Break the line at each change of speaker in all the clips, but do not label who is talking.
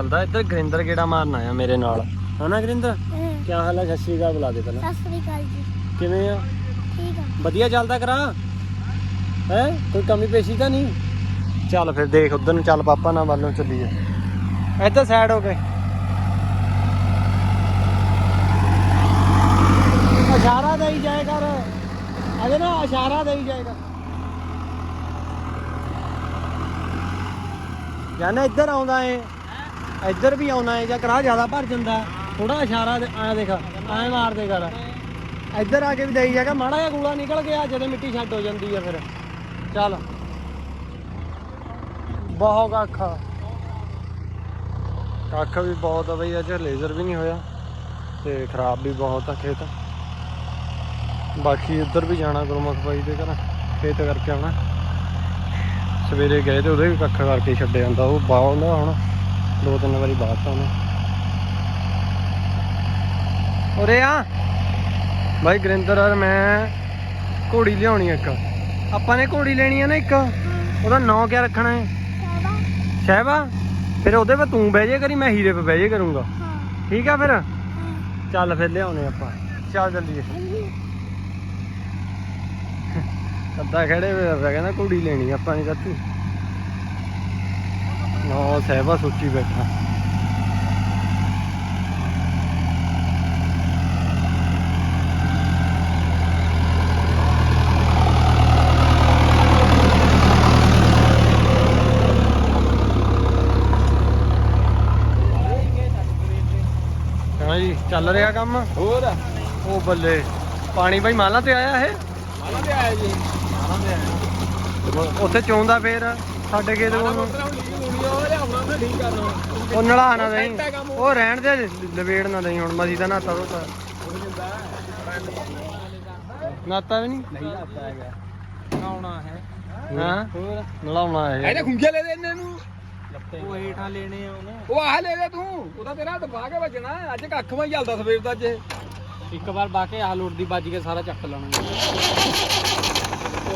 ਚੱਲਦਾ? ਇੱਧਰ ਗਰਿੰਦਰ ਗੇੜਾ ਮਾਰਨ ਆਇਆ ਮੇਰੇ ਨਾਲ। ਹਨਾ ਗਰਿੰਦਰ?
ਹਮ,
ਕੀ ਹਾਲ ਹੈ ਸਤਿ ਸ਼੍ਰੀ ਅਕਾਲ ਬੁਲਾ ਦੇ ਪਹਿਲਾਂ।
ਸਤਿ ਸ੍ਰੀ ਅਕਾਲ ਜੀ।
ਕਿਵੇਂ ਆ?
ਠੀਕ ਆ।
ਵਧੀਆ ਚੱਲਦਾ ਕਰਾ ਹੈ? ਕੋਈ ਕਮੀ ਪੇਸ਼ੀ ਤਾਂ ਨਹੀਂ? ਚੱਲ ਫਿਰ ਦੇਖ ਉਧਰ ਨੂੰ ਚੱਲ ਪਾਪਾ ਨਾਲ ਵੱਲੋਂ ਚੱਲੀਏ। ਇੱਧਰ ਸਾਈਡ ਹੋ ਕੇ। ਇਸ਼ਾਰਾ ਦੇਈ ਜਾਏ ਕਰ। ਅਜੇ ਨਾ ਇਸ਼ਾਰਾ ਦੇਈ ਜਾਏਗਾ ਜਾਨਾ ਇੱਧਰ ਆਉਂਦਾ ਏ। ਇੱਧਰ ਵੀ ਆਉਣਾ ਏ ਜਾਂ ਕਰਾ ਜ਼ਿਆਦਾ ਭਰ ਜਾਂਦਾ ਥੋੜਾ ਇਸ਼ਾਰਾ ਦੇ- ਦੇਖ, ਐਂ ਮਾਰ ਦੇ ਕਰ। ਇੱਧਰ ਆ ਕੇ ਵੀ ਦੇਈ ਜਾਏਗਾ, ਮਾੜਾ ਜਿਹਾ ਗੂੜਾ ਨਿਕਲ ਗਿਆ, ਜਦੋਂ ਮਿੱਟੀ ਛੱਡ ਹੋ ਜਾਂਦੀ ਆ ਫਿਰ। ਚੱਲ। ਬਹੁਤ ਕੱਖ ਕੱਖ ਵੀ ਬਹੁਤ ਆ ਬਈ, ਅੱਜ ਲੇਜ਼ਰ ਵੀ ਨਹੀਂ ਹੋਇਆ, ਤੇ ਖਰਾਬ ਵੀ ਬਹੁਤ ਆ ਖੇਤ। ਬਾਕੀ ਉੱਧਰ ਵੀ ਜਾਣਾ ਗੁਰਮੁਖ ਬਾਈ ਦੇ ਘਰ, ਖੇਤ ਕਰਕੇ ਆਉਣਾ। ਸਵੇਰੇ ਗਏ ਤੇ ਉਹਦੇ ਵੀ ਕੱਖ ਕਰਕੇ ਛੱਡ ਜਾਂਦਾ, ਉਹ ਬਾਹ ਨਾ ਹੁਣ। ਦੋ ਤਿੰਨ ਵਾਰੀ ਬਾਹਤਾ ਉਹਨੇ ਉਰੇ ਆ। ਬਾਈ ਗੁਰਿੰਦਰ ਔਰ ਮੈਂ ਘੋੜੀ ਲਿਆਉਣੀ ਆ ਇੱਕ। ਆਪਾਂ ਨੇ ਘੋੜੀ ਲੈਣੀ ਆ ਨਾ ਇੱਕ। ਉਹਦਾ ਨਾਂ ਕਿਆ ਰੱਖਣਾ ਹੈ? ਸ਼ਹਿਬਾ ਫਿਰ ਉਹਦੇ 'ਤੇ ਤੂੰ ਬਹਿ ਜੇ ਕਰੀ ਮੈਂ ਹੀਰੇ 'ਤੇ ਬਹਿ ਜੇ ਕਰੂੰਗਾ।
ਹਾਂ।
ਠੀਕ ਆ ਫਿਰ? ਚੱਲ ਫਿਰ ਲਿਆਉਣੇ ਆਪਾਂ। ਚੱਲ ਜਲਦੀ ਕੱਦਾ ਖੜੇ ਹੋਏ ਆ ਕਹਿੰਦਾ ਘੋੜੀ ਲੈਣੀ ਆ ਆਪਾਂ ਨੇ ਕੱਤੀ ਨਾ ਸਹਿਬਾ ਸੋਚੀ ਬੈਠਾ। ਹਾਂ ਜੀ ਚੱਲ ਰਿਹਾ ਕੰਮ?
ਹੋਰ?
ਉਹ ਬੱਲੇ ਪਾਣੀ ਭਾਈ ਮਾਲਾ ਤੇ ਆਇਆ ਇਹ?
ਮਾਲਾ ਤੇ ਆਇਆ ਜੀ। ਮਾਲਾ ਤੇ ਆਇਆ।
ਉੱਥੇ ਚੋਂਦਾ ਫੇਰ ਸਾਡੇ ਖੇਤ ਕੋਲ।
ਉਹ
ਨਲਾ ਨਾ ਦੇਈ। ਉਹ ਰਹਿਣ ਦੇ ਲਵੇੜ ਨਾ ਦੇਈ ਹੁਣ ਮਸੀ ਦਾ ਨਾਤਾ ਰੋਤਾ। ਨਾਤਾ ਵੀ ਨਹੀਂ?
ਨਹੀਂ ਲੱਗਦਾ ਹੈਗਾ। ਨਹਾਉਣਾ ਹੈ।
ਹਾਂ?
ਹੋਰ?
ਨਲਾਉਣਾ ਇਹ
ਇਹਨੇ ਖੁੰਝੇ ਲੈ ਦੇ ਇਹਨਾਂ ਨੂੰ।
ਉਹ ਹੇਠਾਂ ਲੈਣੇ ਆ ਉਹਨੇ।
ਉਹ ਆਹ ਲੈ ਲੈ ਤੂੰ। ਉਹਦਾ ਤੇਰਾ ਦਬਾ ਕੇ ਵੱਜਣਾ। ਅੱਜ ਕੱਖ ਮੈਂ ਚੱਲਦਾ ਸਵੇਰ ਦਾ ਅੱਜ।
ਇੱਕ ਵਾਰ ਬਾਕੇ ਆਹ ਲੋਟ ਦੀ ਵੱਜ ਕੇ ਸਾਰਾ ਚੱਕ ਲੈਣਾ।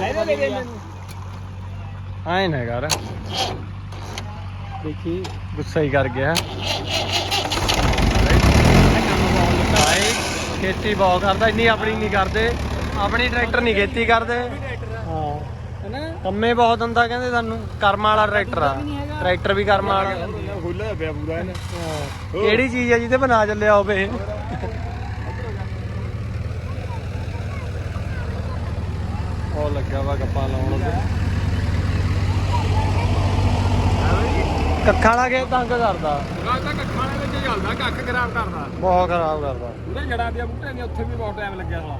ਇਹਨੇ ਲੈ ਦੇ ਮੈਨੂੰ
ਐ ਨਾ ਕਰ।
ਦੇਖੀ
ਗੁੱਸਾ ਹੀ ਕਰ ਗਿਆ। ਭਾਈ ਖੇਤੀ ਬਹੁਤ ਕਰਦਾ ਇੰਨੀ ਆਪਣੀ ਨਹੀਂ ਕਰਦੇ। ਆਪਣੀ ਟਰੈਕਟਰ ਨਹੀਂ ਖੇਤੀ ਕਰਦੇ। ਹਾਂ।
ਹੈਨਾ?
ਕੰਮੇ ਬਹੁਤ ਹੁੰਦਾ ਕਹਿੰਦੇ ਸਾਨੂੰ ਕਰਮ ਵਾਲਾ ਟਰੈਕਟਰ ਆ। ਟਰੈਕਟਰ ਵੀ ਕਰਮ ਵਾਲਾ।
ਖੁੱਲਾ ਪਿਆ ਪੂਰਾ। ਇਹਨੇ
ਕਿਹੜੀ ਚੀਜ਼ ਆ ਜਿਹਦੇ ਬਣਾ ਚੱਲਿਆ ਹੋਵੇ ਉਹ ਲੱਗਾ ਵਾ ਗੱਪਾਂ ਲਾਉਣ। ਉਹਦੇ ਕੱਖਾਂ ਵਾਲਾ ਕੇ ਤੰਗ ਕਰਦਾ।
ਰਾਤ ਤੱਕ ਦੇ ਵਿੱਚ ਚੱਲਦਾ ਕੱਖ ਖਰਾਬ ਕਰਦਾ।
ਬਹੁਤ ਖਰਾਬ ਕਰਦਾ।
ਉਹਦੇ ਜੜਾਂ ਦੀਆਂ ਬੂਟਿਆਂ ਦੀਆਂ ਉੱਥੇ ਵੀ ਬਹੁਤ ਟਾਈਮ ਲੱਗਿਆ ਸਾਲਾ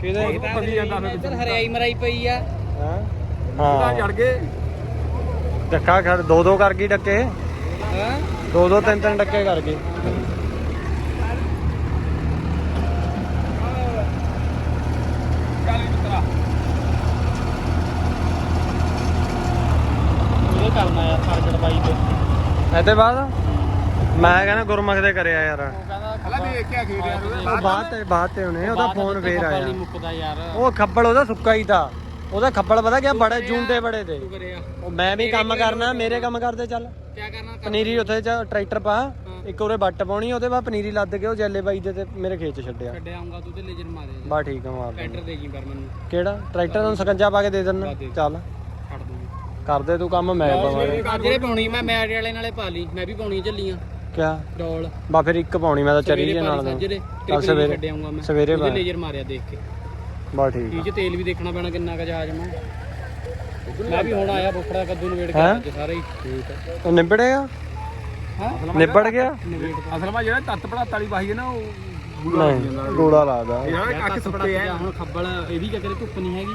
ਕਿਹਦੇ
ਪੱਕੀ ਜਾਂਦਾ ਫਿਰ
ਇੱਧਰ ਹਰਿਆਈ ਮਰਾਈ ਪਈ ਆ।
ਹਾਂ? ਹਾਂ।
ਜੜ ਗਏ।
ਡੱਕਾ ਖੜ ਦੋ ਦੋ ਕਰ ਗਈ ਡੱਕੇ।
ਹਾਂ?
ਦੋ ਦੋ ਤਿੰਨ ਤਿੰਨ ਡੱਕੇ ਕਰ ਗਈ
ਚੱਲ ਵੀ ਮਿੱਤਰਾ
ਇਹ ਕਰਨਾ ਯਾਰ ਫ਼ਰਕ ਦਵਾਈ ਤੇ
ਇਹਦੇ ਬਾਅਦ? ਮੈਂ ਕਹਿੰਦਾ ਗੁਰਮੁਖ ਦੇ ਕਰਿਆ ਯਾਰ।
ਉਹ ਕਹਿੰਦਾ
ਹਲਾ ਦੇਖ ਕੇ ਖੇਡ ਯਾਰ। ਉਹਦਾ
ਉਹ ਬਾਅਦ ਤੇ ਬਾਅਦ ਤੇ ਉਹਨੇ ਉਹਦਾ ਫੋਨ ਫੇਰ
ਨਹੀਂ
ਆਇਆ।
ਮੁੱਕਦਾ ਯਾਰ।
ਉਹ ਖੱਬਲ ਉਹਦਾ ਸੁੱਕਾ ਹੀ ਤਾਂ। ਉਹਦਾ ਖੱਬਲ ਪਤਾ ਗਿਆ ਬੜੇ ਜੂੰਡੇ ਬੜੇ ਤੇ
ਤੂੰ ਕਰਿਆ।
ਉਹ ਮੈਂ ਵੀ ਕੰਮ ਕਰਨਾ ਮੇਰੇ ਕੰਮ ਕਰਦੇ ਚੱਲ।
ਕੀ ਕਰਨਾ ਕਰ-
ਪਨੀਰੀ ਉੱਥੇ ਚ ਟਰੈਕਟਰ ਪਾ ਇੱਕ ਉਹਦੇ ਬੱਟ ਪਾਉਣੀ ਉਹਦੇ ਬਾਅਦ ਪਨੀਰੀ ਲੱਦ ਕੇ ਉਹ ਜੈਲੇ ਬਾਈ ਦੇ ਤੇ ਮੇਰੇ ਖੇਤ ਚ ਛੱਡਿਆ।
ਛੱਡਿਆ ਆਉਂਗਾ ਤੂੰ ਤੇ ਲੇਜਰ ਮਾਰੇ
ਬਾ ਠੀਕ ਆ ਮਾਰ ਦੇ।
ਟਰੈਕਟਰ ਦੇ ਜੀ ਪਰ ਮੈਨੂੰ
ਕਿਹੜਾ? ਟਰੈਕਟਰ ਨੂੰ ਸਕੰਜਾ ਪਾ ਕੇ ਦੇ ਦਿੰਨਾ ਚੱਲ।
ਦੂੰਗੀ
ਕਰਦੇ ਤੂੰ ਕੰਮ ਮੈਂ ਪਾਵਾਂ।
ਜਿਹੜੇ ਪਾਉਣੀ ਮੈਂ ਮੈਡ ਵਾਲੇ ਨਾਲੇ ਪਾ ਲਈ ਮੈਂ ਵੀ ਪਾਉਣੀ ਝੱਲੀਆਂ।
ਕਿਆ?
ਡੋਲ।
ਬਾ ਫਿਰ ਇੱਕ ਪਾਉਣੀ ਮੈਂ ਤਾਂ ਚਰੀ ਜੇ ਨਾਲ ਚੱਲ ਸਵੇਰੇ
ਛੱਡ ਆਉਂਗਾ ਮੈਂ।
ਸਵੇਰੇ ਪਾ
ਲੇਜਰ ਮਾਰਿਆ ਦੇਖ ਕੇ।
ਬਾ ਠੀਕ
ਚ ਤੇਲ ਵੀ ਦੇਖਣਾ ਪੈਣਾ ਕਿੰਨਾ ਕ ਜਹਾਜ਼ ਮੈਂ। ਮੈਂ ਵੀ ਹੁਣ ਆਇਆ ਫੁੱਫੜਾ ਕੱਦੂ ਨੂੰ ਵੇੜ ਕੇ ਸਾਰੇ ਹੀ। ਠੀਕ ਹੈ
ਉਹ ਨਿਬੜੇਗਾ
ਹਾਂ?
ਨਿਬੜ ਗਿਆ?
ਅਸਲ ਵਿੱਚ ਜਿਹੜਾ ਤੱਤ ਪੜਾਤ ਵਾਲੀ ਵਾਹੀ ਹੈ ਨਾ ਉਹ
ਗੋਲਾ ਲਾਦਾ
ਇਹਨਾਂ ਕੱਖ ਸੁੱਕੇ ਆ।
ਹੁਣ ਖੱਬਲ ਇਹ ਵੀ ਕਿਹਾ ਕਰੇ ਧੁੱਪ ਨਹੀਂ ਹੈਗੀ।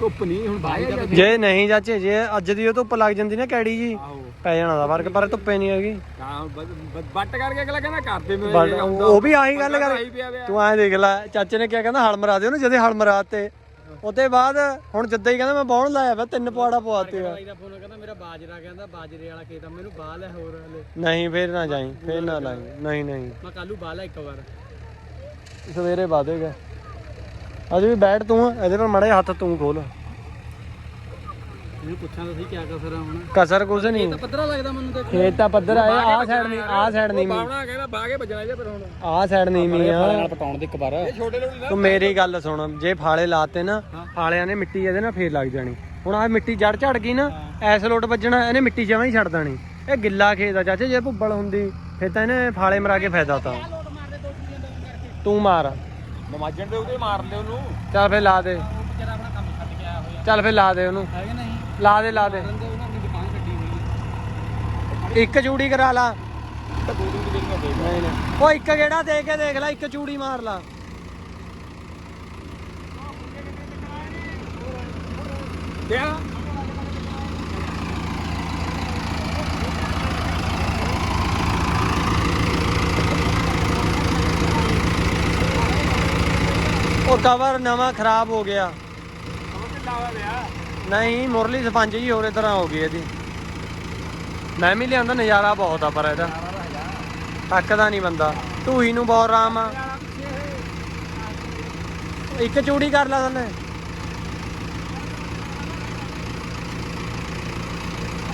ਧੁੱਪ ਨਹੀਂ ਹੁਣ ਬਾਹਰ ਜਾ
ਜੇ ਨਹੀਂ ਚਾਚੇ ਜੇ ਅੱਜ ਦੀ ਉਹ ਧੁੱਪ ਲੱਗ ਜਾਂਦੀ ਨਾ ਕੈੜੀ ਜੀ
ਆਹੋ।
ਪੈ ਜਾਣਾ ਦਾ ਫ਼ਰਕ ਪਰ ਧੁੱਪੇ ਨਹੀਂ ਹੈਗੀ।
ਹਾਂ ਬ- ਬ- ਬੱਟ ਕਰਕੇ ਅਗਲਾ ਕਹਿੰਦਾ ਕਰਦੇ ਮੈਂ
ਬਟ ਉਹ ਵੀ ਆਹੀ ਗੱਲ ਕਰ ਤੂੰ ਐਂ ਦੇਖ ਲੈ ਚਾਚੇ ਨੇ ਕਿਹਾ ਕਹਿੰਦਾ ਹਲ ਮਰਾ ਦਿਓ ਨਾ ਜਦੇ ਹਲ ਮਰਾ ਤੇ। ਉਹਦੇ ਬਾਅਦ ਹੁਣ ਜਿੱਦਾਂ ਹੀ ਕਹਿੰਦਾ ਮੈਂ ਬਾਉਣ ਲਾਇਆ ਵਾ ਤਿੰਨ ਪਵਾੜਾ ਪਵਾਤੇ ਆ
ਭਾਈ ਦਾ ਫੋਨ ਕਹਿੰਦਾ ਮੇਰਾ ਬਾਜਰਾ ਕਹਿੰਦਾ ਬਾਜਰੇ ਵਾਲਾ ਖੇਤ ਆ ਮੈਨੂੰ ਬਾਲ ਹੈ ਹੋਰ ਹਲੇ।
ਨਹੀਂ ਫੇਰ ਨਾ ਜਾਈ ਫੇਰ ਨਾ ਲਾਈ। ਨਹੀਂ ਨਹੀਂ।
ਮੈਂ ਕੱਲੂ ਬਾਲ ਹੈ ਇੱਕ ਵਾਰ।
ਸਵੇਰੇ ਵਾਦੇਗਾ ਅੱਜ ਵੀ ਬੈਠ ਤੂੰ ਇਹਦੇ ਪਰ ਮੜੇ ਹੱਥ ਤੂੰ ਖੋਲ।
ਇਹਨੂੰ ਪੁੱਛਾਂ ਤਾਂ ਸਹੀ ਕਿਆ ਕਸਰ ਆ ਹੁਣ।
ਕਸਰ ਕੁਛ ਨਹੀਂ
ਤਾਂ ਪੱਧਰਾ ਲੱਗਦਾ ਮੈਨੂੰ ਤੇ
ਖੇਤ ਤਾਂ ਪੱਧਰ ਆ ਸਾਈਡ ਨਹੀਂ ਆ ਸਾਈਡ ਨਹੀਂ
ਬਾਵਣਾ ਕਹਿੰਦਾ ਬਾਗੇ ਵੱਜਣਾ ਜੇ ਫਿਰ ਹੁਣ।
ਆ ਸਾਈਡ ਨਹੀਂ ਮੀ ਆ।
ਨਾਲ ਪਟਾਉਣ ਦੇ ਇੱਕ ਵਾਰ।
ਇਹ ਛੋਟੇ ਲੋਟ
ਤੂੰ ਮੇਰੀ ਗੱਲ ਸੁਣ ਜੇ ਫਾਲੇ ਲਾਤੇ ਨਾ ਫਾਲਿਆਂ ਨੇ ਮਿੱਟੀ ਇਹਦੇ ਨਾਲ ਫੇਰ ਲੱਗ ਜਾਣੀ। ਹੁਣ ਆ ਮਿੱਟੀ ਜੜ ਝੜ ਗਈ ਨਾ ਐਸ ਲੋਟ ਵੱਜਣਾ ਇਹਨੇ ਮਿੱਟੀ ਜਮਾਂ ਹੀ ਛੱਡ ਦੇਣੀ। ਇਹ ਗਿੱਲਾ ਖੇਤ ਆ ਚਾਚੇ ਜੇ ਭੁੱਬਲ ਹੁੰਦੀ ਫਿਰ ਤਾਂ ਇਹਨੇ ਫਾਲੇ ਮਰਾ ਕੇ ਫਾਇਦਾ ਤਾਂ। ਤੂੰ ਮਾਰ।
ਨਮਾਜਣ ਦੇ ਉਹਦੇ ਮਾਰ ਲੈ ਉਹਨੂੰ।
ਚੱਲ ਫੇਰ ਲਾ ਦੇ।
ਵਿਚਾਰਾ ਆਪਣਾ ਕੰਮ ਛੱਡ ਕੇ ਆਇਆ ਹੋਇਆ।
ਚੱਲ ਫੇਰ ਲਾ ਦੇ ਉਹਨੂੰ।
ਹੈ ਕਿ ਨਹੀਂ?
ਲਾ ਦੇ ਲਾ ਦੇ।
ਬੰਦੇ ਉਹਨਾਂ ਦੀ ਦੁਕਾਨ ਛੱਡੀ ਹੋਈ ਹੈ।
ਇੱਕ ਚੂੜੀ ਕਰਾ ਲਾ।
ਦੋ ਦੀ
ਨਹੀਂ ਨਹੀਂ। ਉਹ ਇੱਕ ਗੇੜਾ ਦੇ ਕੇ ਦੇਖ ਲੈ ਇੱਕ ਚੂੜੀ ਮਾਰ ਲਾ।
ਕਿਆ?
ਕਵਰ ਨਵਾਂ ਖਰਾਬ ਹੋ ਗਿਆ। ਨਹੀਂ ਮੁਰਲੀ ਸਪੰਜ ਜੀ ਹੋਰੇ ਤਰ੍ਹਾਂ ਹੋ ਗਈ ਇਹਦੀ। ਮੈਂ ਵੀ ਲਿਆਂਦਾ ਨਜ਼ਾਰਾ ਬਹੁਤ ਆ ਪਰ ਇਹਦਾ। ਥੱਕਦਾ ਨਹੀਂ ਬੰਦਾ। ਢੂਹੀ ਨੂੰ ਬਹੁਤ ਆਰਾਮ ਆ। ਇੱਕ ਚੂੜੀ ਕਰ ਲਾ ਥੱਲੇ।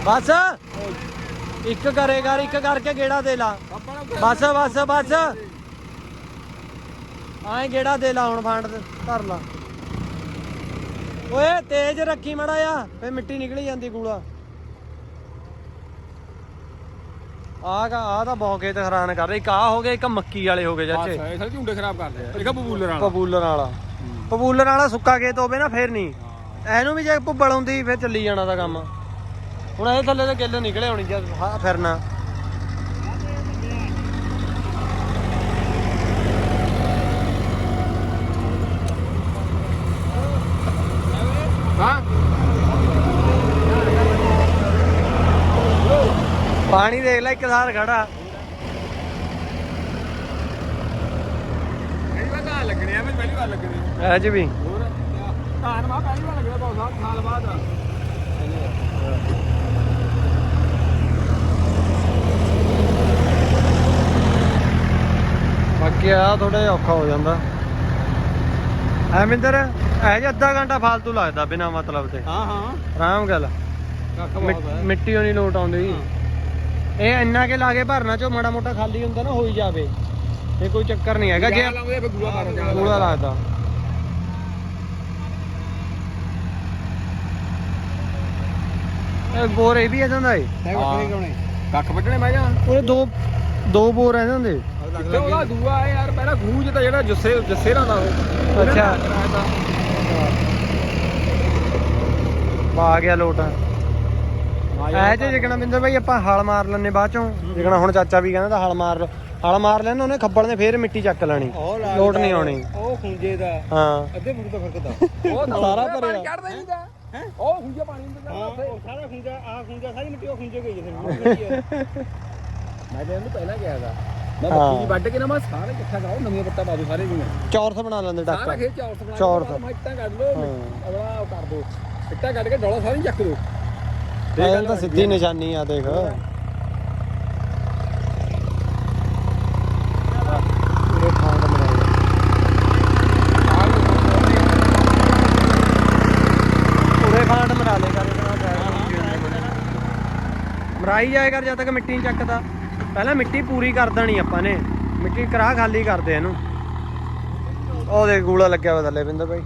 ਬਸ। ਇੱਕ ਕਰੇਗਾ ਇੱਕ ਕਰਕੇ ਗੇੜਾ ਦੇ ਲਾ। ਬਸ ਬਸ ਬਸ। ਆਏ ਗੇੜਾ ਦੇ ਲਾ ਹੁਣ ਫਾਂਡ ਧਰ ਲਾ। ਓਏ ਤੇਜ਼ ਰੱਖੀ ਮੜਾ ਆ ਫੇ ਮਿੱਟੀ ਨਿਕਲੀ ਜਾਂਦੀ ਗੂਲਾ ਆ ਕਾ ਆ ਤਾਂ ਬਹੁਤ ਖੇਤ ਹੈਰਾਨ ਕਰ ਰਹੀ। ਆ ਹੋ ਗਿਆ ਇੱਕ ਮੱਕੀ ਵਾਲੇ ਹੋ ਗਏ ਚਾਚੇ।
ਇਹ ਸਾਰੇ ਝੁੰਡੇ ਖਰਾਬ ਕਰਦੇ ਆ। ਦੇਖਾ ਬਬੂਲਰ ਵਾਲਾ।
ਪਪੂਲਰ ਵਾਲਾ। ਪਪੂਲਰ ਵਾਲਾ ਸੁੱਕਾ ਖੇਤ ਹੋਵੇ ਨਾ ਫੇਰ ਨਹੀਂ। ਇਹਨੂੰ ਵੀ ਜੇ ਭੁੱਬਲ ਹੁੰਦੀ ਫੇਰ ਚੱਲੀ ਜਾਣਾ ਦਾ ਕੰਮ। ਹੁਣ ਇਹ ਥੱਲੇ ਤੇ ਗਿੱਲ ਨਿਕਲੇ ਹੋਣੀ ਜਦ ਫਿਰਨਾ
ਹਾਂ
ਪਾਣੀ ਦੇਖ ਲੈ ਇੱਕ ਸਾਰ ਖੜਾ।
ਪਹਿਲੀ ਵਾਰ ਤਾਂ ਲੱਗਣੇ ਆ ਮੈਂ ਪਹਿਲੀ ਵਾਰ ਲੱਗਣੇ।
ਐਜ ਵੀ।
ਹੋਰ? ਧਾਨ ਮਾ ਪਹਿਲੀ ਵਾਰ ਲੱਗਣਾ ਬਹੁਤ ਸਾਲ ਸਾਲ ਬਾਅਦ ਆ।
ਬਾਕੀ ਆ ਥੋੜਾ ਜਿਹਾ ਔਖਾ ਹੋ ਜਾਂਦਾ। ਐਮਿੰਦਰ ਐ ਜੇ ਅੱਧਾ ਘੰਟਾ ਫਾਲਤੂ ਲੱਗਦਾ ਬਿਨਾ ਮਤਲਬ ਤੇ
ਹਾਂ ਹਾਂ।
ਆਰਾਮ ਗੱਲ।
ਕੱਖ
ਮਿ-
ਬਹੁਤ ਹੈ।
ਮਿੱਟੀ ਨਹੀਂ ਲੋਟ ਆਉਂਦੀ। ਇਹ ਇੰਨਾ ਕੇ ਲਾ ਕੇ ਭਰਨਾ ਚੋ ਮਾੜਾ ਮੋਟਾ ਖਾਲੀ ਹੁੰਦਾ ਨਾ ਹੋਈ ਜਾਵੇ। ਇਹ ਕੋਈ ਚੱਕਰ ਨਹੀਂ ਹੈਗਾ ਜੇ
ਲਾਉਂਦੇ
ਲੱਗਦਾ ਇਹ ਬੋਰ ਇਹ ਵੀ ਇਹਦਾ ਦਾ ਏ।
ਕੱਖ ਵੱਢਣੇ ਮੈਂ ਜਾਂ
ਉਹ ਦੋ ਦੋ ਬੋਰ ਇਹਦੇ ਹੁੰਦੇ
ਕਿੱਥੇ ਉਹਦਾ ਦੂਆ ਹੈ ਯਾਰ ਪਹਿਲਾਂ ਖੂਜ ਤਾਂ ਜਿਹੜਾ ਜੱਸੇ ਜੱਸੇ ਦਾ ਉਹ।
ਅੱਛਾ। ਆ ਗਿਆ ਲੋਟ। ਐ ਜੇ ਜਿਕਣਾ ਬਿੰਦਰ ਭਾਈ ਆਪਾਂ ਹਲ ਮਾਰ ਲੈਣੇ ਬਾਅਦ ਚੋਂ। ਜਿਕਣਾ ਹੁਣ ਚਾਚਾ ਵੀ ਕਹਿੰਦਾ ਤਾਂ ਹਲ ਮਾਰ ਹਲ ਮਾਰ ਲੈਣਾ ਉਹਨੇ ਖੱਬਲ ਨੇ ਫੇਰ ਮਿੱਟੀ ਚੱਕ ਲੈਣੀ। ਲੋਟ ਨਹੀਂ ਆਉਣੀ।
ਉਹ ਖੁੰਝੇ ਦਾ।
ਹਾਂ।
ਅੱਧੇ ਫੁੱਟ ਦਾ ਫ਼ਰਕ ਦਾ
ਉਹ
ਸਾਰਾ ਭਰਿਆ।
ਚੜਦਾ ਨਹੀਂ ਦਾ ਹੈ? ਉਹ ਖੂਜਾ ਪਾਣੀ
ਹਾਂ ਉਹ ਸਾਰਾ ਖੁੰਝਾ ਆ ਖੁੰਝਾ ਸਾਰੀ ਮਿੱਟੀ ਉਹ ਖੁੰਝੇ ਗਈ ਫਿਰ
ਮੈਂ ਤੇ ਇਹਨੂੰ ਪਹਿਲਾਂ ਕਿਹਾ ਦਾ ਮੈਂ। ਬੱਕੀ ਵੱਢ ਕੇ ਨਾ ਮੈਂ ਸਾਰੇ ਇਕੱਠਾ ਕਰਾਓ ਨਵੀਆਂ ਪੱਤਾ ਪਾ ਦੋ ਸਾਰੇ ਦੀਆਂ
ਚੌਰਸ ਬਣਾ ਲੈਂਦੇ
ਸਾਰਾ
ਡਾਕਟਰ
ਖੇਤ ਚੌਰਸ ਬਣਾ
ਚੌਰਸ।
ਮੈਂ ਇੱਟਾਂ ਕੱਢ ਲਓ। ਅਗਲਾ ਉਹ ਕਰ ਦੋ। ਇੱਟਾਂ ਕੱਢ ਕੇ ਡੋਲਾ ਸਾਰੀ ਚੱਕ ਦੋ।
ਇਹ ਤਾਂ ਸਿੱਧੀ ਨਿਸ਼ਾਨੀ ਆ ਦੇਖ। ਮਰਾਈ ਜਾਏ ਕਰ ਜਦ ਤੱਕ ਮਿੱਟੀ ਨਹੀਂ ਚੱਕਦਾ। ਪਹਿਲਾਂ ਮਿੱਟੀ ਪੂਰੀ ਕਰ ਦੇਣੀ ਆਪਾਂ ਨੇ। ਮਿੱਟੀ ਕਰਾ ਖਾਲੀ ਕਰਦੇ ਇਹਨੂੰ। ਉਹ ਦੇ ਗੂਲਾ ਲੱਗਿਆ ਵਾ ਥੱਲੇ ਬਿੰਦਰ ਭਾਈ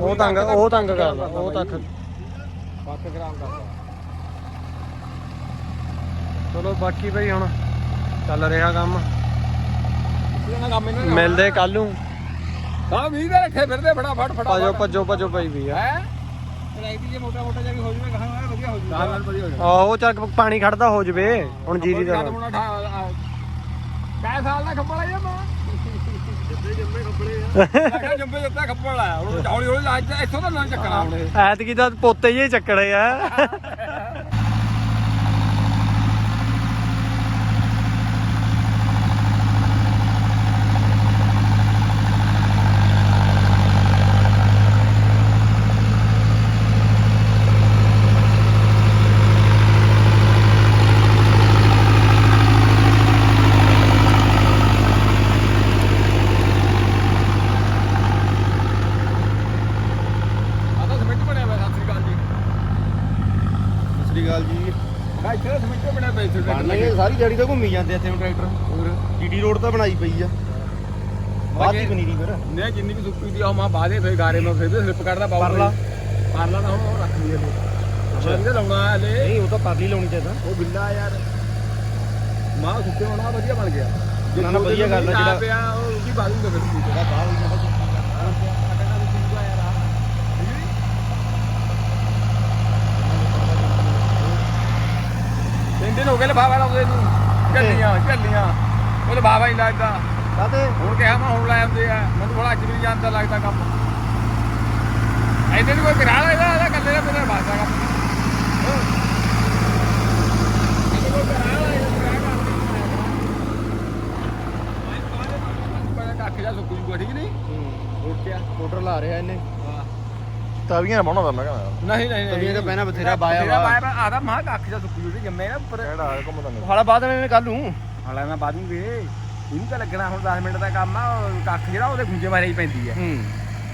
ਉਹ ਤੰਗ ਉਹ ਤੰਗ ਕਰਦਾ ਉਹ ਤੱਕ।
ਪੱਤ ਗ੍ਰਾਮ ਕਰਦਾ।
ਚਲੋ ਬਾਕੀ ਭਾਈ ਹੁਣ ਚੱਲ ਰਿਹਾ ਕੰਮ। ਮਿਲਦੇ ਕੱਲ ਨੂੰ।
ਹਾਂ ਵੀਹ ਦੇ ਰੱਖੇ ਫਿਰਦੇ ਫਟਾਫਟ
ਭਜੋ
ਫਟਾਫਟ।
ਭਜੋ ਭਜੋ ਭਾਈ ਵੀ ਆ।
ਹੈ?
ਰਾਈਤੀ ਜੇ ਮੋਟਾ ਮੋਟਾ ਜਾ ਕੇ ਹੋ ਜਵੇ ਕਹਾਂ ਆ ਵਧੀਆ ਹੋ
ਨਾਲ ਨਾਲ ਵਧੀਆ ਹੋ ਜਾਣਾ
ਆਹੋ ਚੱਲ ਪਾਣੀ ਖੜਦਾ ਹੋ ਜਵੇ ਹੁਣ ਜੀਰੀ ਦਾ
ਕੈ ਸਾਲ ਦਾ ਖੱਪੜ
ਜੰਮੇ ਕੱਪੜੇ
ਮੈਂ ਕਿਹਾ ਜੰਬੇ ਜੱਤਾ ਖੱਪੜ ਆਇਆ ਹੁਣ ਹੌਲੀ ਹੌਲੀ ਅੱਜ ਇੱਥੋਂ ਤਾਂ ਨਾ ਚੱਕਣਾ ਹੁਣ ਇਹ।
ਐਤਕੀ ਤਾਂ ਪੋਤੇ ਜਿਹੇ ਚੱਕੜੇ ਆ
ਆ ਤਾਂ ਸਿਮੈਂਟ ਬਣਿਆ ਹੋਇਆ ਸਤਿ ਸ੍ਰੀ ਅਕਾਲ ਜੀ
ਅਕਾਲ ਜੀ
ਮੈਂ ਇੱਥੇ ਪਏ ਸੀ
ਬਣ ਲਾਂਗੇ। ਸਾਰੀ ਦਿਹਾੜੀ ਤਾਂ ਘੁੰਮੀ ਜਾਂਦੇ ਇੱਥੇ ਹੁਣ ਟਰੈਕਟਰ।
ਹੋਰ
ਜੀਡੀ ਰੋਡ ਤਾਂ ਬਣਾਈ ਪਈ ਆ। ਬਾਅਦ ਹੀ ਪਨੀਰੀ ਫਿਰ।
ਨੇ ਜਿੰਨੀ ਵੀ ਸੁੱਕੀ ਦੀ ਆ ਮਾ ਬਾਦੇ ਫੇ ਗਾਰੇ ਮੈਂ ਫੇਰ ਸਲਿੱਪ ਕੱਢਦਾ ਪਾਉ
ਪਰਲਾ?
ਪਰਲਾ ਤਾਂ ਹੁਣ ਰੱਖ ਲਈ ਇਹਨੇ ਅੱਛਾ। ਇਹਦਾ ਲਾਉਣਾ ਹਲੇ।
ਨਹੀਂ ਉਹ ਤਾਂ ਪਰਲੀ ਲਾਉਣੀ ਚਾਹੀਦਾ
ਉਹ ਬਿੱਲਾ ਯਾਰ। ਮਾਂ ਸੁੱਕੇ ਹੋਣਾ ਵਧੀਆ ਬਣ ਗਿਆ।
ਨਾ, ਨਾ, ਵਧੀਆ ਗੱਲ ਆ, ਜਿਹੜਾ-
ਪਿਆ ਉਹ ਕੀ ਬਾਦੂਗਾ ਫਿਰ। ਕੀ
ਜਿਹੜਾ ਬਾਹਰ
ਹੋ ਗਏ ਲਫਾਫਾ ਲਾਉਂਦੇ ਨੂੰ ਝੱਲੀਆਂ ਝੱਲੀਆਂ ਉਹ ਲਫਾਫਾ ਹੀ ਲੱਗਦਾ
ਕਾਤੇ
ਹੁਣ ਕਿਹਾ ਮੈਂ ਹੁਣ ਲੈ ਆਉਂਦੇ ਆ ਮੈਨੂੰ ਥੋੜਾ ਅੱਜ ਵੀ ਜਾਂਦਾ ਲੱਗਦਾ ਕੰਮ ਐਨੇ ਨੂੰ ਕੋਈ ਕਰਾ ਲੈਦਾ ਇਹਦਾ ਕੱਲੇ ਦਾ ਮੇਰੇ ਬਾਸਾ ਕੰਮ ਹਾਂ। ਕੱਖ ਜਾ ਸੁੱਕ ਜੂਗਾ ਠੀਕ ਨਹੀਂ ਰੋਟਿਆ
ਮੋਟਰ ਲਾ ਰਿਹਾ ਇਹਨੇ
ਤਵੀਆਂ ਬਣਾਉਂਦਾ ਮੈਂ ਕਹਿੰਦਾ।
ਨਹੀਂ ਨਹੀਂ ਨਹੀਂ।
ਤਵੀਆਂ ਦਾ ਪਹਿਨਾ ਬਥੇਰਾ ਬਾਇਆ ਵਾ।
ਬਾਇਆ ਵਾ। ਆਦਾ ਮਾਂ ਕੱਖ ਜਾ ਸੁੱਕ ਜੂਗੀ ਜੰਮੇ ਨਾ ਉੱਪਰ।
ਕਿਹੜਾ ਘੁੰਮਦਾ ਨਹੀਂ।
ਹਾਲਾ ਬਾਅਦ ਨੇ ਕੱਲ ਨੂੰ।
ਹਾਲਾ ਮੈਂ ਬਾਦੂਗੇ ਇਹਨੂੰ ਤਾਂ ਲੱਗਣਾ ਹੁਣ 10 ਮਿੰਟ ਦਾ ਕੰਮ ਆ ਕੱਖ ਜਿਹੜਾ ਉਹਦੇ ਗੁੰਜੇ ਮਾਰੇ ਹੀ ਪੈਂਦੀ ਹੈ
ਹੂੰ।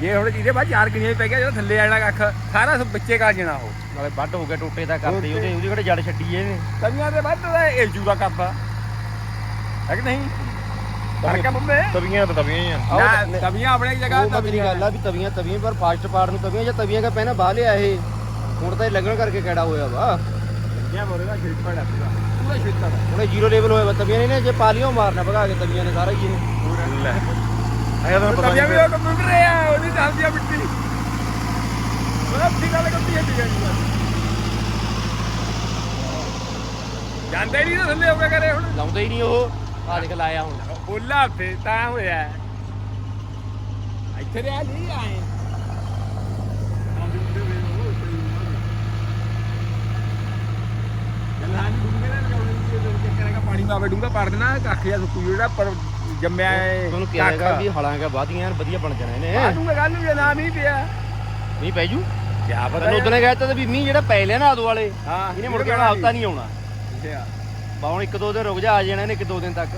ਜੇ ਹੁਣ ਜਿਹਦੇ ਬਾਅਦ ਚਾਰ ਕਿਣੀਆਂ ਪੈ ਗਿਆ ਜਿਹੜਾ ਥੱਲੇ ਆਣਾ ਕੱਖ ਸਾਰਾ ਸਭ ਵਿੱਚੇ ਕਰ ਜਾਣਾ ਉਹ।
ਨਾਲੇ ਵੱਢ ਹੋ ਗਿਆ ਟੋਟੇ ਦਾ ਕਰਦੇ ਉਹਦੇ ਉਹਦੀ ਕਿਹੜੇ ਜੜ ਛੱਡੀ ਇਹਨੇ?
ਤਵੀਆਂ ਦੇ ਵੱਧ ਦਾ ਇਹ ਜੂ ਦਾ ਕੱਪ ਆ। ਹੈ ਕਿ ਨਹੀਂ? ਫ਼ਰਕ ਬੰਬੇ?
ਤਵੀਆਂ ਤਾਂ ਤਵੀਆਂ ਹੀ ਆ।
ਨਾ ਤਵੀਆਂ ਆਪਣੇ ਜਗ੍ਹਾ
ਉਹ ਮੇਰੀ ਗੱਲ ਆ ਵੀ ਤਵੀਆਂ ਤਵੀਆਂ ਪਰ ਫਾਸਟ ਪਾਰਟ ਨੂੰ ਤਵੀਆਂ ਜਾਂ ਤਵੀਆਂ ਦਾ ਪਹਿਨਾ ਬਾਹ ਲਿਆ ਇਹ। ਹੁਣ ਤਾਂ ਇਹ ਲੱਗਣ ਕਰਕੇ ਕਿਹੜਾ ਹੋਇਆ ਵਾ।
ਕਿਆ ਮੋਰੇ ਦਾ ਸ਼ੇਟ ਪੜਾ ਪੂਰਾ। ਪੂਰਾ ਸ਼ੇਟ ਦਾ।
ਹੁਣੇ ਜ਼ੀਰੋ ਲੈਵਲ ਹੋਇਆ ਵਾ ਤਵੀਆਂ ਨੇ ਇਹਨੇ ਜੇ ਪਾ ਲਿਓ ਮਾਰਨਾ ਭਗਾ ਕੇ ਤਵੀਆਂ ਨੇ ਸਾਰਾ ਹੀ ਇਹਨੇ
ਲੈ। ਇਹ ਤਾਂ ਪਤਾ
ਤਵੀਆਂ ਵੀ
ਨਹੀਂ
ਉਹ ਕੰਪਿਊਟਰ ਆ ਉਹਦੀ ਚੱਲਦੀ ਆ ਮਿੱਟੀ। ਬੜਾ ਠੀਕ ਗੱਲ ਕਰਦੀ ਹੈ ਠੀਕ ਹੈ ਜਾਂਦੇ ਨਹੀਂ ਨਾ ਥੱਲੇ ਹੋ ਕੇ ਕਰੇ ਹੁਣ।
ਲਾਉਂਦਾ ਹੀ ਨਹੀਂ ਉਹ। ਆ ਦੇਖ ਲਾਇਆ ਹੁਣ।
ਬੋਲਾ ਫੇ ਤਾਂ ਹੋਇਆ। ਇੱਥੇ ਰਿਆ ਨਹੀਂ ਆਏ। ਪਾਣੀ ਮਾਵੇ ਡੂੰਗਾ ਪੜ ਦੇਣਾ ਕੱਖ ਜਾਂ ਸੁੱਕੂ ਜਿਹੜਾ ਪਰ ਜੰਮਿਆ ਹੈ
ਤੁਹਾਨੂੰ ਕਿਹਾ ਹੈਗਾ ਵੀ ਹਲਾਂਗਾ ਵਾਧੀਆਂ ਯਾਰ ਵਧੀਆ ਬਣ ਜਾਣਾ ਇਹਨੇ
ਆਦੂਗਾ ਗੱਲ ਨੂੰ ਜੇ ਨਾ ਪਿਆ।
ਨਹੀਂ ਪੈ ਜੂ?
ਕਿਆ
ਤੈਨੂੰ ਉਦੋਂ ਕਹਿਤਾ ਤਾਂ ਵੀ ਮੀਂਹ ਜਿਹੜਾ ਪੈ ਲਿਆ ਨਾ ਆਦੋ ਵਾਲੇ
ਹਾਂ
ਇਹਨੇ ਮੁੜ ਕੇ ਆਉਣਾ ਹਫਤਾ ਨਹੀਂ ਆਉਣਾ।
ਅੱਛਾ।
ਬਾ ਹੁਣ ਇੱਕ ਦੋ ਦਿਨ ਰੁਕ ਜਾ ਆ ਜਾਣਾ ਇਹਨੇ ਇੱਕ ਦੋ ਦਿਨ ਤੱਕ।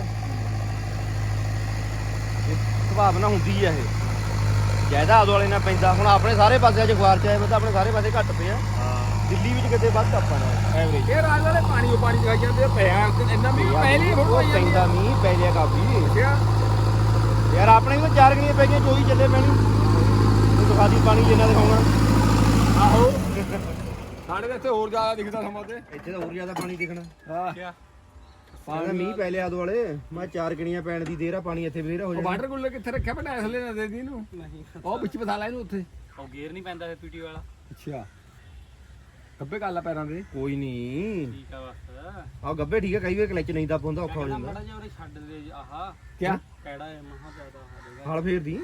ਸੰਭਾਵਨਾ ਹੁੰਦੀ ਆ ਇਹ। ਜ਼ਿਆਦਾ ਆਦੋ ਵਾਲੇ ਨਾਲ ਪੈਂਦਾ। ਹੁਣ ਆਪਣੇ ਸਾਰੇ ਪਾਸੇ ਅੱਜ ਅਖਬਾਰ ਚ ਆਏ ਤਾਂ ਆਪਣੇ ਸਾਰੇ ਪਾਸੇ ਘੱਟ ਪਿਆ। ਦਿੱਲੀ ਵਿੱਚ ਕਿਤੇ ਵੱਧ ਆਪਾਂ ਨਾਲ ਐਵਰੇਜ
ਇਹ ਰਾਜ ਵਾਲੇ ਪਾਣੀ ਉਹ ਪਾਣੀ ਖਾਈ ਜਾਂਦੇ ਆ, ਪਿਆ ਇੰਨਾ ਮੀਂਹ ਪਹਿਲੀ ਆਈ ਜਾਂਦੀ
ਪੈਂਦਾ ਮੀਂਹ ਪੈ ਲਿਆ ਕਾਫੀ। ਯਾਰ ਆਪਣੇ ਵੀ ਚਾਰ ਗਣੀਆਂ ਪੈ ਗਈਆਂ ਚੋਈ ਚੱਲੇ ਪੈਣੀ। ਉਹ ਦਿਖਾਦੀ ਪਾਣੀ ਜਿੰਨਾ ਦਿਖਾਉਣਾ।
ਆਹੋ। ਸਾਡੇ ਦੇ ਇੱਥੇ ਹੋਰ ਜ਼ਿਆਦਾ ਦਿਖਦਾ ਸਮਾਂ ਤੇ।
ਇੱਥੇ ਤਾਂ ਹੋਰ ਜ਼ਿਆਦਾ ਪਾਣੀ ਦਿਖਣਾ।
ਹਾਂ। ਕਿਆ
ਪਾਣੀ ਮੀਂਹ ਪੈ ਲਿਆ ਆਦੋ ਵਾਲੇ। ਮੈਂ ਚਾਰ ਗਣੀਆਂ ਪੈਣ ਦੀ ਦੇਰ ਆ ਪਾਣੀ ਇੱਥੇ ਬਥੇਰਾ ਹੋ
ਉਹ
ਜਾਣਾ।
ਵਾਟਰ ਕੂਲਰ ਕਿੱਥੇ ਰੱਖਿਆ ਬਟਾ ਥੱਲੇ ਨਾ ਦੇ ਦੀ ਇਹਨੂੰ?
ਨਹੀਂ।
ਉਹ ਵਿੱਚ ਬਸਾ ਲੈ ਇਹਨੂੰ ਉੱਥੇ।
ਉਹ ਗੇਅਰ ਨਹੀਂ ਪੈਂਦਾ ਪੀਟੀ ਵਾਲਾ।
ਅੱਛਾ। ਗੱਬੇ ਕਰ ਲਾ ਪੈਰਾਂ ਦੇ।
ਕੋਈ ਨਹੀਂ।
ਠੀਕ ਆ ਬਸ।
ਆ ਗੱਬੇ ਠੀਕ ਹੈ ਕਈ ਵਾਰ ਕਲਚ ਨਹੀਂ ਦੱਬ ਹੁੰਦਾ ਔਖਾ ਹੋ ਜਾਂਦਾ।
ਮੜਾ ਜਿਹਾ ਉਰੇ ਛੱਡ ਦੇ ਜੀ, ਆਹਾ।
ਕਿਆ?
ਕਿਹੜਾ ਹੈ ਮਹਾ ਜ਼ਿਆਦਾ ਹਾਲੇਗਾ
ਹਲ। ਫੇਰਦੀ।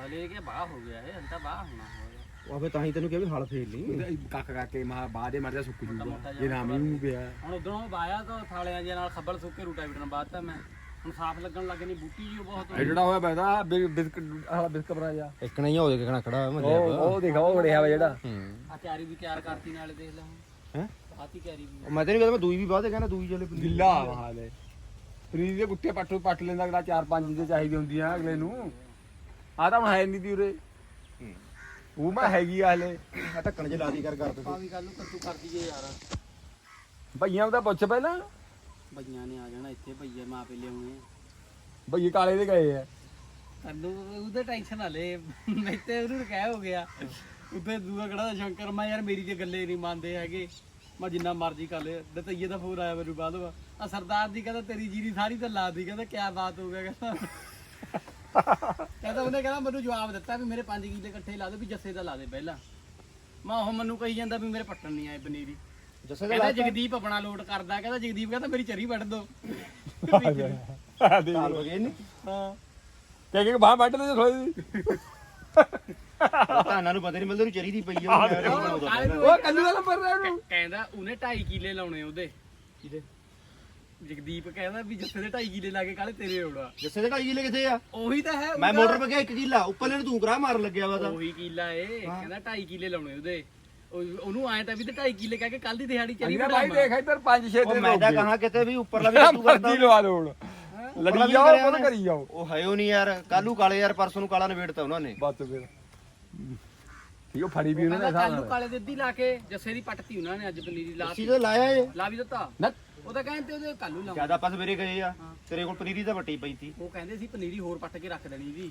ਹਲੇ ਕੇ ਬਾਹ ਹੋ ਗਿਆ ਇਹ ਅੰਤਾ ਬਾਹ ਹੋਣਾ। ਹੋਇਆ
ਉਹ ਫੇ ਤਾਂ ਹੀ ਤੈਨੂੰ ਕਿਹਾ ਵੀ ਹਲ ਫੇਰ ਲਈ।
ਕੱਖ ਕਰਕੇ ਮਾ ਬਾਦੇ ਮਰ ਜਾ ਸੁੱਕ ਜੂਗਾ। ਇਹ ਨਾ ਮੀਂਹ ਪਿਆ।
ਹੁਣ ਉਧਰੋਂ ਵਾਇਆ ਤਾਂ ਥਾਲਿਆਂ ਜੇ ਨਾਲ ਖੱਬਲ ਸੁੱਕੇ ਰੂਟਾ ਵੀਟਣ ਬਾਅਦ ਮੈਂ। ਹੁਣ ਸਾਫ਼ ਲੱਗਣ ਲੱਗ ਨਹੀਂ ਬੂਟੀ ਜੀ ਬਹੁਤ
ਇਹ ਜਿਹੜਾ ਹੋਇਆ ਬੈਦਾ ਬਿਸਕਟ ਆਹ ਬਿਸਕਟ ਬਣਾ ਜਾ
ਇੱਕ ਨਹੀਂ ਹੋ ਦੇ ਕਿਹੜਾ ਖੜਾ ਹੋਇਆ ਮੱਲੇ
ਉਹ ਉਹ ਦੇਖਾ ਉਹ ਬੜਿਆ ਵਾ ਜਿਹੜਾ।
ਆ ਤਿਆਰੀ ਵੀ ਤਿਆਰ ਕਰਤੀ ਨਾਲੇ ਦੇਖ ਲੈ ਹੁਣ।
ਹੈ?
ਆਤੀ ਤਿਆਰੀ ਵੀ।
ਮੈਂ ਤੈਨੂੰ ਕਹਿੰਦਾ ਮੈਂ ਦੂਈ ਵੀ ਬਾਅਦ ਕਹਿੰਦਾ ਦੂਈ ਚੱਲੇ।
ਗਿੱਲਾ ਹਾਲੇ ਪਨੀਰ ਦੇ ਗੁੱਟੇ ਪੱਟ ਪੱਟ ਲੈਂਦਾ ਅਗਲਾ ਚਾਰ ਪੰਜ ਦੇ ਚਾਹੀਦੀ ਹੁੰਦੀ ਆ ਅਗਲੇ ਨੂੰ। ਆ ਤਾਂ ਹੁਣ ਹੈ ਨਹੀਂ ਦੀ ਉਰੇ। ਉਹ ਮੈਂ ਹੈਗੀ ਆ ਹਲੇ।
ਆ ਢੱਕਣ ਚ ਲਾ ਦੀ ਕਰ ਕਰ
ਆ ਵੀ ਕੱਲ ਨੂੰ ਕੱਟੂ ਕਰ ਦਈਏ ਯਾਰ।
ਭਈਆਂ ਉਹਦਾ ਪੁੱਛ ਪਹਿਲਾਂ।
ਭਈਆਂ ਨੇ ਆ ਜਾਣਾ ਇੱਥੇ ਭਈਏ ਮਾਪੇ ਲਿਆਉਣੇ ਆ।
ਭਈਏ ਕਾਲੇ ਦੇ ਗਏ ਆ।
ਤੈਨੂੰ ਉਹਦੇ ਟੈਨਸ਼ਨ ਨਾ ਲੈ। ਮੈਂ ਤੇ ਉਹਨੂੰ ਕਹਿ ਹੋ ਗਿਆ। ਉੱਤੇ ਦੂਆ ਕਿਹੜਾ ਦਾ ਸ਼ੰਕਰ ਮੈਂ ਯਾਰ ਮੇਰੀ ਜੇ ਗੱਲੇ ਨਹੀਂ ਮੰਨਦੇ ਹੈਗੇ। ਮੈਂ ਜਿੰਨਾ ਮਰਜ਼ੀ ਕਰ ਲੈ ਦਤਈਏ ਦਾ ਫੋਨ ਆਇਆ ਮੈਨੂੰ ਬਾਅਦ ਆ ਸਰਦਾਰ ਦੀ ਕਹਿੰਦਾ ਤੇਰੀ ਜੀਰੀ ਸਾਰੀ ਤਾਂ ਲਾ ਦੀ। ਕਹਿੰਦਾ ਕਿਆ ਬਾਤ ਹੋ ਗਿਆ। ਕਹਿੰਦਾ ਕਹਿੰਦਾ ਉਹਨੇ ਕਹਿੰਦਾ ਮੈਨੂੰ ਜਵਾਬ ਦਿੱਤਾ ਵੀ ਮੇਰੇ 5 ਕਿੱਲੇ ਇਕੱਠੇ ਲਾ ਦੇ ਵੀ ਜੱਸੇ ਦਾ ਲਾ ਦੇ ਪਹਿਲਾਂ। ਮੈਂ ਉਹ ਮੈਨੂੰ ਕਹੀ ਜਾਂਦਾ ਵੀ ਮੇਰੇ ਪੱਟਣ ਨਹੀਂ ਆਏ ਪਨੀਰੀ
ਜੱਸੇ ਦਾ
ਕਹਿੰਦਾ ਜਗਦੀਪ ਆਪਣਾ ਲੋਡ ਕਰਦਾ ਕਹਿੰਦਾ ਜਗਦੀਪ ਕਹਿੰਦਾ ਮੇਰੀ ਚਰੀ ਵੱਢ ਦੋ।
ਹਾਂ।
ਕਿ ਕਿ ਬਾਹ ਵੱਢ ਲੈ ਥੋੜੀ
ਧਾਨਾਂ ਨੂੰ ਪਤਾ ਨਹੀਂ ਮਿਲਦਾ ਨੂੰ ਚਰੀ ਦੀ ਪਈ ਆ ਉਹ
ਕਾਲੇ ਨੂੰ
ਉਹ ਕੱਲੂ ਦਾ ਨੰਬਰ ਰਹਿ ਉਹਨੂੰ।
ਕਹਿੰਦਾ ਉਹਨੇ 2.5 ਕਿੱਲੇ ਲਾਉਣੇ ਉਹਦੇ। ਕਿਹਦੇ? ਜਗਦੀਪ ਕਹਿੰਦਾ ਵੀ ਜਿੱਥੇ ਦੇ 2.5 ਕਿੱਲੇ ਲਾ ਕੇ ਕਾਲੇ ਤੇਰੇ ਹੋੜਾ
ਜੱਸੇ ਦੇ ਢਾਈ ਕਿੱਲੇ ਕਿੱਥੇ ਆ?
ਉਹੀ ਤਾਂ ਹੈ
ਮੈਂ ਮੋਟਰ ਪਾ ਇੱਕ ਕਿੱਲਾ ਉੱਪਰਲੇ ਨੂੰ ਤੂੰ ਕਰਾ ਮਾਰਨ ਲੱਗਿਆ ਵਾ ਤਾਂ।
ਉਹੀ ਕਿੱਲਾ ਏ ਕਹਿੰਦਾ 2.5 ਕਿੱਲੇ ਲਾਉਣੇ ਉਹਦੇ। ਉਹ- ਉਹਨੂੰ ਆਏ ਤਾਂ ਵੀ ਤੇ 2.5 ਕਿੱਲੇ ਕਹਿ ਕੇ ਕੱਲ ਦੀ ਦਿਹਾੜੀ ਚਲੀ
ਅਲੀਆ ਭਾਈ ਦੇਖ ਇੱਧਰ 5 6
ਉਹ
ਦਿਨ
ਮੈਂ ਤਾਂ ਕਹਾ ਕਿਤੇ ਵੀ ਉੱਪਰਲਾ ਵੀ ਤੂੰ ਕਰਦਾ।
ਮਰਜ਼ੀ ਲਵਾ ਦੋ ਹੁਣ। ਲੜੀ ਜਾਓ
ਕਰਿਆ
ਉਹ
ਉਹਨੇ।
ਕਰੀ ਜਾਓ।
ਉਹ ਹੈ ਉਹ ਨਹੀਂ ਯਾਰ ਕੱਲੂ ਕਾਲੇ ਯਾਰ ਪਰਸੋਂ ਨੂੰ ਕਾਲਾ ਨਵੇੜਤਾ ਉਹਨਾਂ ਨੇ।
ਬਸ ਫਿਰ। ਠੀਕ ਉਹ ਫੜੀ ਵੀ ਉਹਨਾਂ ਨੇ
ਕਹਿੰਦਾ
ਹਿਸਾਬ
ਕਾਲੂ
ਨਾਲ।
ਕਾਲੇ ਦੇ ਅੱਧੀ ਲਾ ਕੇ ਜੱਸੇ ਦੀ ਪੱਟਤੀ ਉਹਨਾਂ ਨੇ ਅੱਜ ਪਨੀਰੀ ਲਾ
ਅਸੀਂ ਤਾਂ ਲਾਇਆ ਏ।
ਲਾ ਵੀ ਦਿੱਤਾ।
ਨਾ
ਉਹ ਤਾਂ ਕਹਿੰਦੇ ਉਹਦੇ ਕਾਲੂ ਲਾਉਂ
ਜ਼ਿਆਦਾ ਆਪਾਂ ਸਵੇਰੇ ਗਏ ਆ ਤੇਰੇ ਕੋਲ ਪਨੀਰੀ ਤਾਂ ਵੱਟੀ ਪਈ ਸੀ।
ਉਹ ਕਹਿੰਦੇ ਸੀ ਪਨੀਰੀ ਹੋਰ ਪੱਟ ਕੇ ਰੱਖ ਦੇਣੀ ਦੀ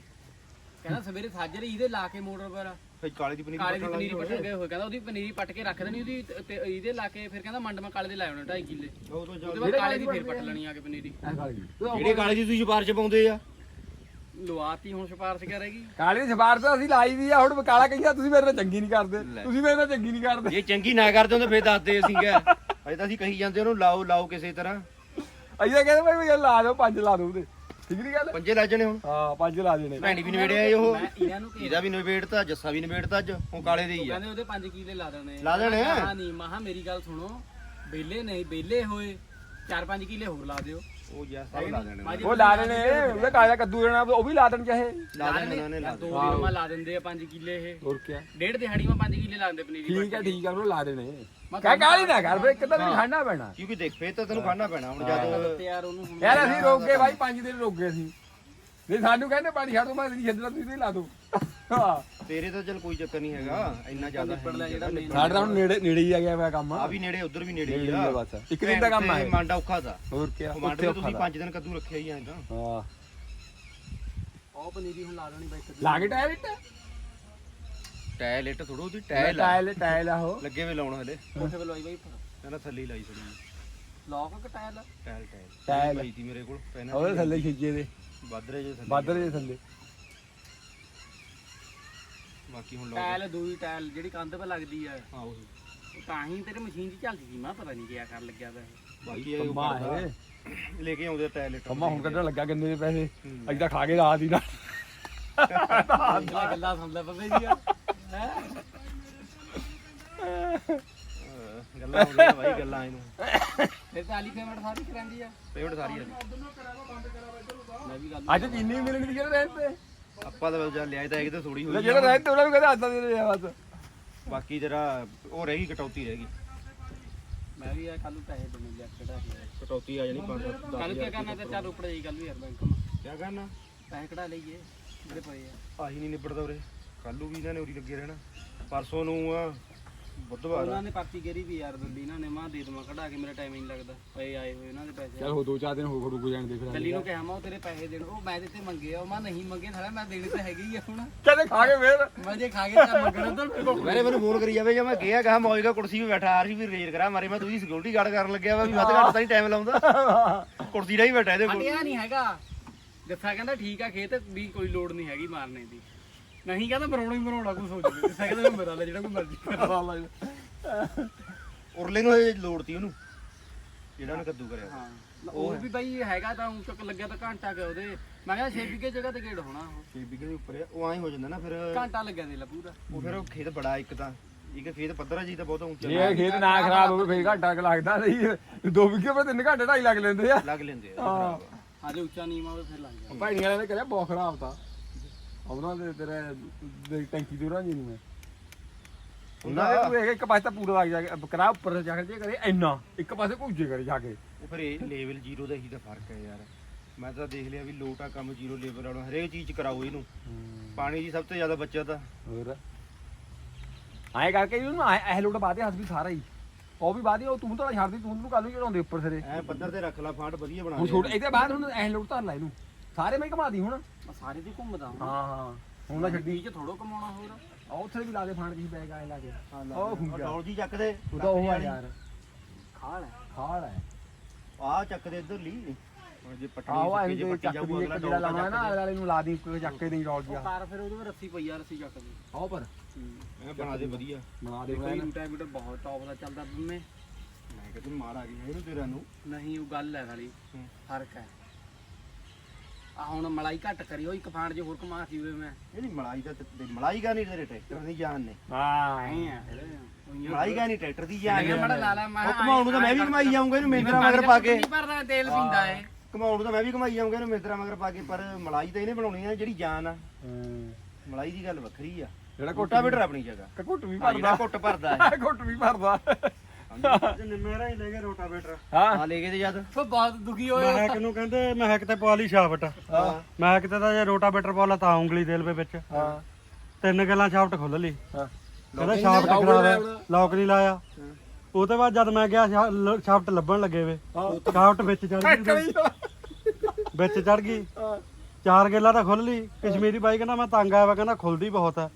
ਕਹਿੰਦਾ ਸਵੇਰੇ ਸਾਜਰੇ ਇਹਦੇ ਲਾ ਕੇ ਮੋਟਰ ਪਰ।
ਫਿਰ ਕਾਲੇ ਦੀ ਪਨੀਰੀ
ਕਾਲੇ ਦੀ ਪਨੀਰੀ ਗਏ। ਹੋਏ। ਕਹਿੰਦਾ ਉਹਦੀ ਪਨੀਰੀ ਪੱਟ ਕੇ ਰੱਖ ਦੇਣੀ ਉਹਦੀ ਤੇ- ਇਹਦੇ ਲਾ ਕੇ ਫਿਰ ਕਹਿੰਦਾ ਮੰਡ ਮੈਂ ਕਾਲੇ ਦੇ ਲਾਏ ਹੋਣੇ 2.5 ਕਿੱਲੇ।
ਉਹ ਤੋਂ
ਉਹਦੇ ਬਾਅਦ ਕਾਲੇ ਦੀ ਫਿਰ ਪੱਟ ਲੈਣੀ ਆ ਕੇ ਪਨੀਰੀ।
ਜਿਹੜੇ ਕਾਲੇ ਦੀ ਤੁਸੀਂ ਸਿਫਾਰਿਸ਼ ਪਾਉਂਦੇ ਆ।
ਲਵਾਤੀ ਹੁਣ ਸਿਫਾਰਸ਼ ਕਰੇਗੀ
ਕਾਲੀ ਦੀ ਸਵਾਰ ਤਾਂ ਅਸੀਂ ਲਾਈ ਦੀ ਆ ਹੁਣ ਕਾਲਾ ਕਹੀਆ ਤੁਸੀਂ ਮੇਰੇ ਨਾਲ ਚੰਗੀ ਨਹੀਂ ਕਰਦੇ। ਤੁਸੀਂ ਮੇਰੇ ਨਾਲ ਚੰਗੀ ਨਹੀਂ ਕਰਦੇ।
ਜੇ ਚੰਗੀ ਨਾ ਕਰਦੇ ਹੁੰਦੇ ਫੇਰ ਦੱਸਦੇ ਅਸੀਂ ਕਿਹਾ ਅਜੇ ਤਾਂ ਅਸੀਂ ਕਹੀ ਜਾਂਦੇ ਉਹਨੂੰ ਲਾਓ ਲਾਓ ਕਿਸੇ ਤਰ੍ਹਾਂ।
ਅਸੀਂ ਤਾਂ ਕਹਿੰਦੇ ਭਾਈ ਯਾਰ ਲਾ ਦਿਓ ਪੰਜ ਲਾ ਦਿਓ ਉਹਦੇ। ਠੀਕ ਨਹੀਂ ਗੱਲ?
ਪੰਜੇ ਲੱਜਣੇ ਹੁਣ।
ਹਾਂ ਪੰਜ ਲਾ ਦੇਣੇ।
ਭੈਣੀ ਵੀ ਨਵੇੜਿਆ ਏ ਉਹ।
ਮੈਂ ਇਹਨਾਂ ਨੂੰ
ਇਹਦਾ ਵੀ ਨਵੇੜਤਾ ਜੱਸਾ ਵੀ ਨਵੇੜਤਾ ਅੱਜ। ਉਹ ਕਾਲੇ ਦੇ ਹੀ ਆ।
ਕਹਿੰਦੇ ਉਹਦੇ 5 ਕਿੱਲੇ ਲਾ ਦੇਣੇ।
ਲਾ ਦੇਣੇ?
ਹਾਂ ਨਹੀਂ ਮਹਾ ਮੇਰੀ ਗੱਲ ਸੁਣੋ। ਬੇਲੇ ਨਹੀਂ ਬੇਲੇ ਹੋਏ। 4-5 ਕਿੱਲੇ ਹੋਰ ਲਾ ਦਿਓ।
ਉਹ ਯਾ ਸਭ ਲਾ ਦੇਣੇ।
ਉਹ ਲਾ ਦੇਣੇ। ਉਹਦੇ ਕਾਲਾ ਕੱਦੂ ਦੇਣਾ ਉਹ ਵੀ ਲਾ ਦੇਣ ਚਾਹੇ
ਲਾ ਦੇਣੇ ਉਹਨਾਂ ਨੇ ਲਾ
ਦੋ
ਦੇਣੇ
ਦਿਨ ਮੈਂ ਲਾ ਦਿੰਦੇ ਆ 5 ਕਿੱਲੇ ਇਹ।
ਹੋਰ ਕੀ
ਡੇਢ ਦਿਹਾੜੀ ਮੈਂ 5 ਕਿੱਲੇ ਲਾਉਂਦੇ ਪਨੀਰੀ
ਠੀਕ ਹੈ ਠੀਕ ਹੈ ਉਹਨੂੰ ਲਾ ਦੇਣੇ। ਕਹਿ ਕਾਲੀ ਨਾ ਕਰ ਫੇ ਕਿਤੇ ਵੀ ਖਾਣਾ ਪੈਣਾ।
ਕਿਉਂਕਿ ਦੇਖ ਫੇਰ ਤਾਂ ਤੈਨੂੰ ਖਾਣਾ ਪੈਣਾ ਹੁਣ ਜਦ
ਯਾਰ ਉਹਨੂੰ
ਯਾਰ ਅਸੀਂ ਰੋਕ ਗਏ ਭਾਈ ਪੰਜ ਦਿਨ ਰੋਕ ਗਏ ਸੀ ਨਹੀਂ ਸਾਨੂੰ ਕਹਿੰਦੇ ਪਾਣੀ ਛੱਡ ਦੋ ਮੈਂ ਨਹੀਂ ਛੱਡਣਾ ਤੁਸੀਂ ਨਹੀਂ ਲਾ ਦੋ।
ਤੇਰੇ ਤਾਂ ਚਲ ਕੋਈ ਚੱਕਰ ਨਹੀਂ ਹੈਗਾ ਇੰਨਾ ਜ਼ਿਆਦਾ
ਸਾਡੇ ਤਾਂ ਹੁਣ ਨੇੜੇ ਨੇੜੇ ਹੀ ਆ ਗਿਆ ਮੇਰਾ ਕੰਮ।
ਆ ਵੀ ਨੇੜੇ ਉਧਰ ਵੀ ਨੇੜੇ ਹੀ ਆ।
ਬਸ। ਇੱਕ ਦਿਨ ਦਾ ਕੰਮ ਆ ਇਹ।
ਮਾਂਡਾ ਔਖਾ ਦਾ
ਹੋਰ ਕੀ
ਮਾਂਡੇ ਤੁਸੀਂ
ਦਾ।
5 ਦਿਨ ਕੱਦੂ ਰੱਖਿਆ ਹੀ ਆ ਤਾਂ।
ਹਾਂ।
ਉਹ ਪਨੀਰੀ ਹੁਣ ਲਾ ਦੇਣੀ ਬਾਈ
ਲਾ ਕੇ ਟਾਇਰ ਇੱਟ?
ਟਾਇਲ ਇੱਟ ਥੋੜੋ ਉਹਦੀ ਟਾਇਲ
ਟਾਇਲ ਟਾਇਲ ਆਹੋ
ਲੱਗੇ ਵੇ ਲਾਉਣ ਹਲੇ।
ਕੋਠੇ ਵੱਲੋਂ ਬਾਈ
ਕਹਿੰਦਾ ਥੱਲੇ ਹੀ ਲਾਈ ਥੋੜੀ
ਲੌਕ ਕਟਾਇਲ
ਟਾਇਲ? Tile
tile.
ਲਾਈ ਤੀ ਮੇਰੇ ਕੋਲ ਪਹਿਲਾਂ
ਉਹਦੇ ਥੱਲੇ ਖਿੱਜੇ ਦੇ।
ਬਾਦਰੇ ਜੇ ਥੱਲੇ।
ਬਾਦਰ ਦੇ ਥੱਲੇ।
ਬਾਕੀ ਹੁਣ ਲਾਓ।
ਟਾਇਲ ਦੂਈ ਟਾਇਲ ਜਿਹੜੀ ਕੰਧ 'ਤੇ ਲੱਗਦੀ ਆ।
ਹਾਂ ਉਹੀ।
ਉਹ ਤਾਂ ਹੀ ਤੇਰੇ ਮਸ਼ੀਨ 'ਚ ਚੱਲਦੀ ਸੀ। ਮੈਂ ਪਤਾ ਨਹੀਂ ਕਿਆ ਕਰਨ ਲੱਗਿਆ ਵਾ। ਇਹ
ਬਾਕੀ ਇਹ
ਕੰਮਾ ਹੈ।
ਲੈ ਕੇ ਆਉਂਦੇ ਆ ਟਾਇਲ ਇੱਟ।
ਕੰਮਾ ਹੁਣ ਕੱਢਣ ਲੱਗਾ ਕਿੰਨੇ ਦੇ ਪੈਸੇ? ਅੱਜ ਤਾਂ ਖਾ ਕੇ ਰਾਤ ਹੀ ਨਾ।
ਗੱਲਾਂ ਗੱਲਾਂ ਸੁਣ ਲੈ ਜੀ ਹੈ
ਅਹ ਗੱਲਾਂ ਹੋ ਗਈਆਂ ਬਾਈ ਗੱਲਾਂ ਇਹਨੂੰ।
ਫਿਰ ਤਾਂ ਆਲੀ ਪੇਮੈਂਟ ਸਾਰੀ ਕਰਾਂਦੀ ਆ।
ਪੇਮੈਂਟ ਸਾਰੀ ਆ
ਮੈਂ ਵੀ ਗੱਲ
ਅੱਜ ਚੀਨੀ ਮਿਲਣੀ ਦੀ ਜਿਹੜਾ ਰਹਿਣ ਤੇ?
ਆਪਾਂ ਤਾਂ ਜਾਂ ਲਿਆਏ ਤਾਂ ਇੱਕ ਤਾਂ ਥੋੜੀ
ਲੈ
ਹੋਈ
ਜਿਹੜਾ ਰਹਿਣ ਤੇ ਉਹਨਾਂ ਨੂੰ ਕਹਿੰਦੇ ਆਦਾਂ ਦੇ ਦੇ ਬਸ।
ਬਾਕੀ ਤੇਰਾ ਉਹ ਰਹਿ ਗਈ ਕਟੌਤੀ ਰਹਿ ਗਈ।
ਮੈਂ ਵੀ ਆ ਕੱਲ ਨੂੰ ਪੈਸੇ ਦੇਣੇ ਲਿਆ ਕਿਹੜਾ
ਕਟੌਤੀ ਆ ਜਾਣੀ 5
ਕੱਲ ਕੀ ਕਰਨਾ ਤੇ ਚੱਲ ਉੱਪਰ ਜਾਈ ਕੱਲ ਨੂੰ ਯਾਰ ਬੈਂਕ ਮਾ
ਕੀ ਕਰਨਾ?
ਪੈਸੇ ਕਢਾ ਲਈਏ ਜਿਹੜੇ ਪਏ ਆ।
ਆਹੀ ਨਹੀਂ ਨਿਬੜਦਾ ਉਰੇ। ਕੱਲੂ ਵੀ ਇਹਨਾਂ ਨੇ ਉਰੀ ਲੱਗੇ ਰਹਿਣਾ। ਪਰਸੋਂ ਨੂੰ ਆ ਬੁੱਧਵਾਰ
ਉਹਨਾਂ ਨੇ ਪਾਰਟੀ ਕਰੀ ਵੀ ਯਾਰ ਦਿੱਲੀ ਇਹਨਾਂ ਨੇ ਮਾਂ ਦੇ ਦਮਾ ਕਢਾ ਕੇ ਮੇਰਾ ਟਾਈਮ ਹੀ ਨਹੀਂ ਲੱਗਦਾ। ਪਏ ਆਏ ਹੋਏ ਇਹਨਾਂ ਦੇ ਪੈਸੇ।
ਚਲ ਹੋ ਦੋ ਚਾਰ ਦਿਨ ਹੋ ਰੁਕ ਜਾਣ ਦੇ ਫਿਰ
ਦਿੱਲੀ ਨੂੰ ਕਿਹਾ ਮੈਂ ਉਹ ਤੇਰੇ ਪੈਸੇ ਦੇਣ। ਉਹ ਮੈਂ ਤੇ ਤੇ ਮੰਗੇ ਆ ਉਹ ਮੈਂ ਨਹੀਂ ਮੰਗੇ ਸਾਲਾ ਮੈਂ ਦੇਣੇ ਤਾਂ ਹੈਗੇ ਹੀ ਆ ਹੁਣ।
ਕਹਿੰਦੇ ਖਾ ਕੇ ਫੇਰ।
ਮੈਂ ਜੇ ਖਾ ਕੇ ਤਾਂ ਮੰਗਣਾ ਤਾਂ
ਮੇਰੇ ਮੈਨੂੰ ਫੋਨ ਕਰੀ ਜਾਵੇ ਜੇ ਮੈਂ ਗਿਆ ਕਹਾ ਮੌਜ ਦਾ ਕੁਰਸੀ 'ਤੇ ਬੈਠਾ ਆ ਰਹੀ ਵੀ ਰੇਜ ਕਰਾ। ਮਾਰੇ ਮੈਂ ਤੁਸੀਂ ਸਿਕਿਉਰਿਟੀ ਗਾਰਡ ਕਰਨ ਲੱਗਿਆ ਵਾ ਵੀ ਵੱਧ ਘੱਟ ਤਾਂ ਨਹੀਂ ਟਾਈਮ ਲਾਉਂਦਾ। ਕੁਰਸੀ ਦਾ ਹੀ ਬੈਠਾ ਇਹਦੇ ਕੋਲ।
ਹਟਿਆ ਨਹੀਂ ਹੈਗਾ। ਜੱਸਾ ਕਹਿੰਦਾ ਠੀਕ ਆ ਖੇਤ ਵੀ ਕੋਈ ਲੋੜ ਨਹੀਂ ਹੈਗੀ ਮਾਰਨੇ ਦੀ। ਨਹੀਂ ਕਹਿੰਦਾ ਬਣਾਉਣਾ ਹੀ ਬਣਾਉਣਾ ਕੋਈ ਸੋਚ ਨਹੀਂ। ਜੱਸਾ ਕਹਿੰਦਾ ਮੇਰਾ ਲੈ ਜਿਹੜਾ ਕੋਈ ਮਰਜ਼ੀ ਕਰ
ਉਰਲੇ ਨੂੰ ਇਹ ਲੋੜ ਤੀ ਉਹਨੂੰ ਜਿਹੜਾ ਉਹਨੇ ਕੱਦੂ ਕਰਿਆ।
ਹਾਂ। ਉਹ ਵੀ ਬਈ ਹੈਗਾ ਤਾਂ ਉਂ ਚੱਕ ਲੱਗਿਆ ਤਾਂ ਘੰਟਾ ਕਿ ਉਹਦੇ। ਮੈਂ ਕਿਹਾ 6 ਵਿਗੇ ਜਗ੍ਹਾ ਤੇ ਗੇੜ ਹੋਣਾ ਉਹ।
6 ਵਿਗੇ ਦੇ ਉੱਪਰ ਆ ਉਹ ਐਂ ਹੋ ਜਾਂਦਾ ਨਾ ਫਿਰ।
ਘੰਟਾ ਲੱਗਿਆ ਦੇ ਲਾ ਪੂਰਾ।
ਉਹ ਫਿਰ ਉਹ ਖੇਤ ਬੜਾ ਇੱਕ ਤਾਂ ਇੱਕ ਖੇਤ ਪੱਧਰਾ ਜੀ ਤਾਂ ਬਹੁਤ ਉੱਚਾ
ਇਹ ਖੇਤ ਨਾ ਖਰਾਬ ਹੋਵੇ ਫੇਰ ਘੰਟਾ ਕੁ ਲੱਗਦਾ ਨਹੀਂ। ਦੋ ਵਿਗੇ ਪਰ ਤਿੰਨ ਘੰਟੇ ਢਾਈ ਲੱਗ ਲੈਂਦੇ ਆ।
ਲੱਗ ਲੈਂਦੇ ਆ ਖਰਾਬ।
ਹਾਲੇ ਉੱਚਾ ਨੀਵਾਂ ਉਹ ਫਿਰ ਲੱਗ ਗਿਆ
ਭਾਈਆਂ ਵਾਲਿਆਂ ਨੇ ਕਰਿਆ ਬਹੁਤ ਖਰਾਬ ਤਾਂ। ਉਹਨਾਂ ਦੇ ਤੇਰੇ ਦੇ ਟੈਂਕੀ ਦੂਰਾਂ ਜੀ ਨੂੰ ਉਹਨਾਂ ਦੇ ਪੂਰੇ ਇੱਕ ਪਾਸੇ ਤਾਂ ਪੂਰਾ ਲੱਗ ਜਾ ਕਰਾ ਉੱਪਰ ਜਾ ਕੇ ਜੇ ਕਰੇ ਇੰਨਾ ਇੱਕ ਪਾਸੇ ਭੁੱਜੇ ਕਰੇ ਜਾ ਕੇ।
ਉਹ ਫਿਰ ਇਹ ਲੈਵਲ ਜ਼ੀਰੋ ਦਾ ਹੀ ਤਾਂ ਫ਼ਰਕ ਹੈ ਯਾਰ। ਮੈਂ ਤਾਂ ਦੇਖ ਲਿਆ ਵੀ ਲੋਟਾ ਕੰਮ ਜ਼ੀਰੋ ਲੈਵਲ ਵਾਲਾ ਹਰੇਕ ਚੀਜ਼ 'ਚ ਕਰਾਓ ਇਹਨੂੰ। ਪਾਣੀ ਦੀ ਸਭ ਤੋਂ ਜ਼ਿਆਦਾ ਬੱਚਤ ਆ।
ਹੋਰ? ਆਏ ਕਰਕੇ ਇਹਨੂੰ ਐ ਲੋਟ ਬਾਦੇ ਹੱਥ ਵੀ ਸਾਰਾ ਹੀ। ਉਹ ਵੀ ਬਾਦੀ ਉਹ ਤੂੰ ਤਾਂ ਛੱਡਦੀ ਤੂੰ ਨੂੰ ਕੱਲ ਨੂੰ ਚੜਾਉਂਦੇ ਉੱਪਰ ਸਿਰੇ।
ਐ ਪੱਧਰ ਤੇ ਰੱਖ ਲਾ ਫਾਂਟ ਵਧੀਆ ਬਣਾ
ਹੁਣ। ਛੋਟ ਇਹਦੇ ਬਾਅਦ ਹੁਣ ਐ ਲੋਟ ਧਰ ਲੈ ਇਹਨੂੰ। ਸਾਰੇ ਮੈਂ ਘਮਾ ਦੀ ਹੁਣ।
ਮੈਂ ਸਾਰੇ ਦੀ ਘੁੰਮਦਾ
ਹਾਂ। ਹਾਂ ਹੁਣ ਨਾ ਛੱਡੀ।
ਚ ਥੋੜੋ ਕਮਾਉਣਾ ਹੋਰ।
ਆ ਉੱਥੇ ਵੀ ਲਾ ਦੇ ਫਾਂਡ ਜੀ ਬੈਗ ਆਏ ਲਾ ਕੇ। ਉਹ ਖੁੰਗਾ
ਡੌਲ ਜੀ ਚੱਕਦੇ
ਉਹ ਤਾਂ ਉਹ ਆ ਯਾਰ।
ਖਾਲ ਹੈ।
ਖਾਲ ਹੈ।
ਆਹ ਚੱਕਦੇ ਇੱਧਰ ਲਈ ਹੁਣ ਜੇ ਪੱਟੀ
ਆਹੋ ਐਂ
ਜੇ
ਜੇ
ਪੱਟੀ
ਚੱਕ
ਜਾਊਗਾ
ਦੀ ਇੱਕ
ਅਗਲਾ
ਜਿਹੜਾ
ਡੌਲ
ਲਾਉਣਾ ਹੈ ਨਾ ਅਗਲੇ ਨੂੰ ਲਾ ਦੀ ਕੋਈ ਚੱਕ ਕੇ ਨਹੀਂ ਰੋਲ
ਉਹ
ਗਿਆ
ਫਿਰ ਉਹਦੇ ਵਿੱਚ ਰੱਸੀ ਪਈ ਆ ਰੱਸੀ ਚੱਕ ਦੀ।
ਆਓ ਪਰ
ਬਣਾ ਦੇ ਵਧੀਆ।
ਬਣਾ ਦੇ
ਕੋਈ ਰੂਟਾਮੀਟਰ ਬਹੁਤ ਟੌਪ ਦਾ ਚੱਲਦਾ ਬੰਮੇ
ਮੈਂ। ਕਿਹਾ ਤੂੰ ਮਾਰ ਆ ਗਈ ਇਹਨੂੰ ਤੇਰਾ ਨੂੰ?
ਨਹੀਂ ਉਹ ਗੱਲ ਹੈ ਸਾਲੀ। ਫ਼ਰਕ ਹੈ। ਆ ਹੁਣ ਮਲਾਈ ਘੱਟ ਕਰੀ ਉਹ ਇੱਕ ਫਾਂਡ ਜੇ ਹੋਰ ਕਮਾ ਸੀ ਉਰੇ ਮੈਂ।
ਇਹ ਨਹੀਂ ਮਲਾਈ ਦਾ ਤੇ ਮਲਾਈ ਗਾ ਨਹੀਂ ਤੇਰੇ ਟਰੈਕਟਰ ਦੀ ਜਾਨ ਨੇ।
ਹਾਂ।
ਐ ਆ। ਫਿਰ
ਮਲਾਈ ਗਾ ਨਹੀਂ ਟਰੈਕਟਰ ਦੀ ਜਾਨ
ਮੈਂ
ਨੇ।
ਮੜਾ ਲਾ ਲਾ ਮੈਂ
ਉਹ ਕਮਾਉਣ ਨੂੰ ਤਾਂ ਮੈਂ ਵੀ ਕਮਾਈ ਜਾਊਂਗਾ ਇਹਨੂੰ ਮੇਤਰਾ ਮਗਰ ਪਾ ਕੇ।
ਨਹੀਂ ਭਰਦਾ ਤੇਲ ਪੀਂਦਾ ਏ
ਕਮਾਉਣ ਨੂੰ ਤਾਂ ਮੈਂ ਵੀ ਕਮਾਈ ਜਾਊਂਗਾ ਇਹਨੂੰ ਮੇਤਰਾ ਮਗਰ ਪਾ ਕੇ ਪਰ ਮਲਾਈ ਤਾਂ ਇਹਨੇ ਬਣਾਉਣੀ ਆ ਜਿਹੜੀ ਜਾਨ ਆ। ਮਲਾਈ ਦੀ ਗੱਲ ਵੱਖਰੀ ਆ।
ਜਿਹੜਾ
ਕੋਟਾ ਬੀਟਰ ਆਪਣੀ ਜਗ੍ਹਾ।
ਘੁੱਟ ਵੀ
ਹਾਂ, ਜਿਹੜਾ
ਭਰਦਾ।
ਘੁੱਟ ਭਰਦਾ ਹੈ।
ਘੁੱਟ ਵੀ ਭਰਦਾ।
ਮੇਰਾ ਹੀ ਲੈ ਗਿਆ ਰੋਟਾਵੇਟਰ।
ਹਾਂ।
ਆ ਲੈ ਕੇ ਤੇ ਜਦ।
ਉਹ ਬਹੁਤ ਦੁਖੀ ਹੋਇਆ
ਮੈਂ ਕਿਨੂੰ ਕਹਿੰਦੇ ਮੈਂ ਕਿਤੇ ਪਵਾ ਲਈ ਸ਼ਾਫਟ
ਹਾਂ।
ਮੈਂ ਕਿਤੇ ਤਾਂ ਜੇ ਰੋਟਾਵੇਟਰ ਪਵਾ ਲਾ ਤਾਂ ਉਂਗਲੀ ਦੇਲ ਪੇ ਵਿੱਚ।
ਹਾਂ।
ਤਿੰਨ ਗੱਲਾਂ ਸ਼ਾਫਟ ਖੁੱਲ ਲਈ।
ਹਾਂ।
ਕਹਿੰਦਾ ਸ਼ਾਫਟ ਖਰਾਬ ਹੈ। ਲੌਕ ਨਹੀਂ ਲਾਇਆ। ਉਹ ਤੋਂ ਬਾਅਦ ਜਦ ਮੈਂ ਗਿਆ ਸ਼ਾਫਟ ਲੱਭਣ ਲੱਗੇ ਵੇ। ਸ਼ਾਫਟ ਵਿੱਚ ਚੜ ਗਈ ਵਿੱਚ ਚੜ ਗਈ। ਚਾਰ ਗੇਲਾ ਤਾਂ ਖੁੱਲ ਲਈ। ਕਸ਼ਮੀਰੀ ਬਾਈ ਕਹਿੰਦਾ ਮੈਂ ਤੰਗ ਆਇਆ ਵਾ। ਕਹਿੰਦਾ ਖੁੱਲਦੀ ਬਹੁਤ ਹੈ।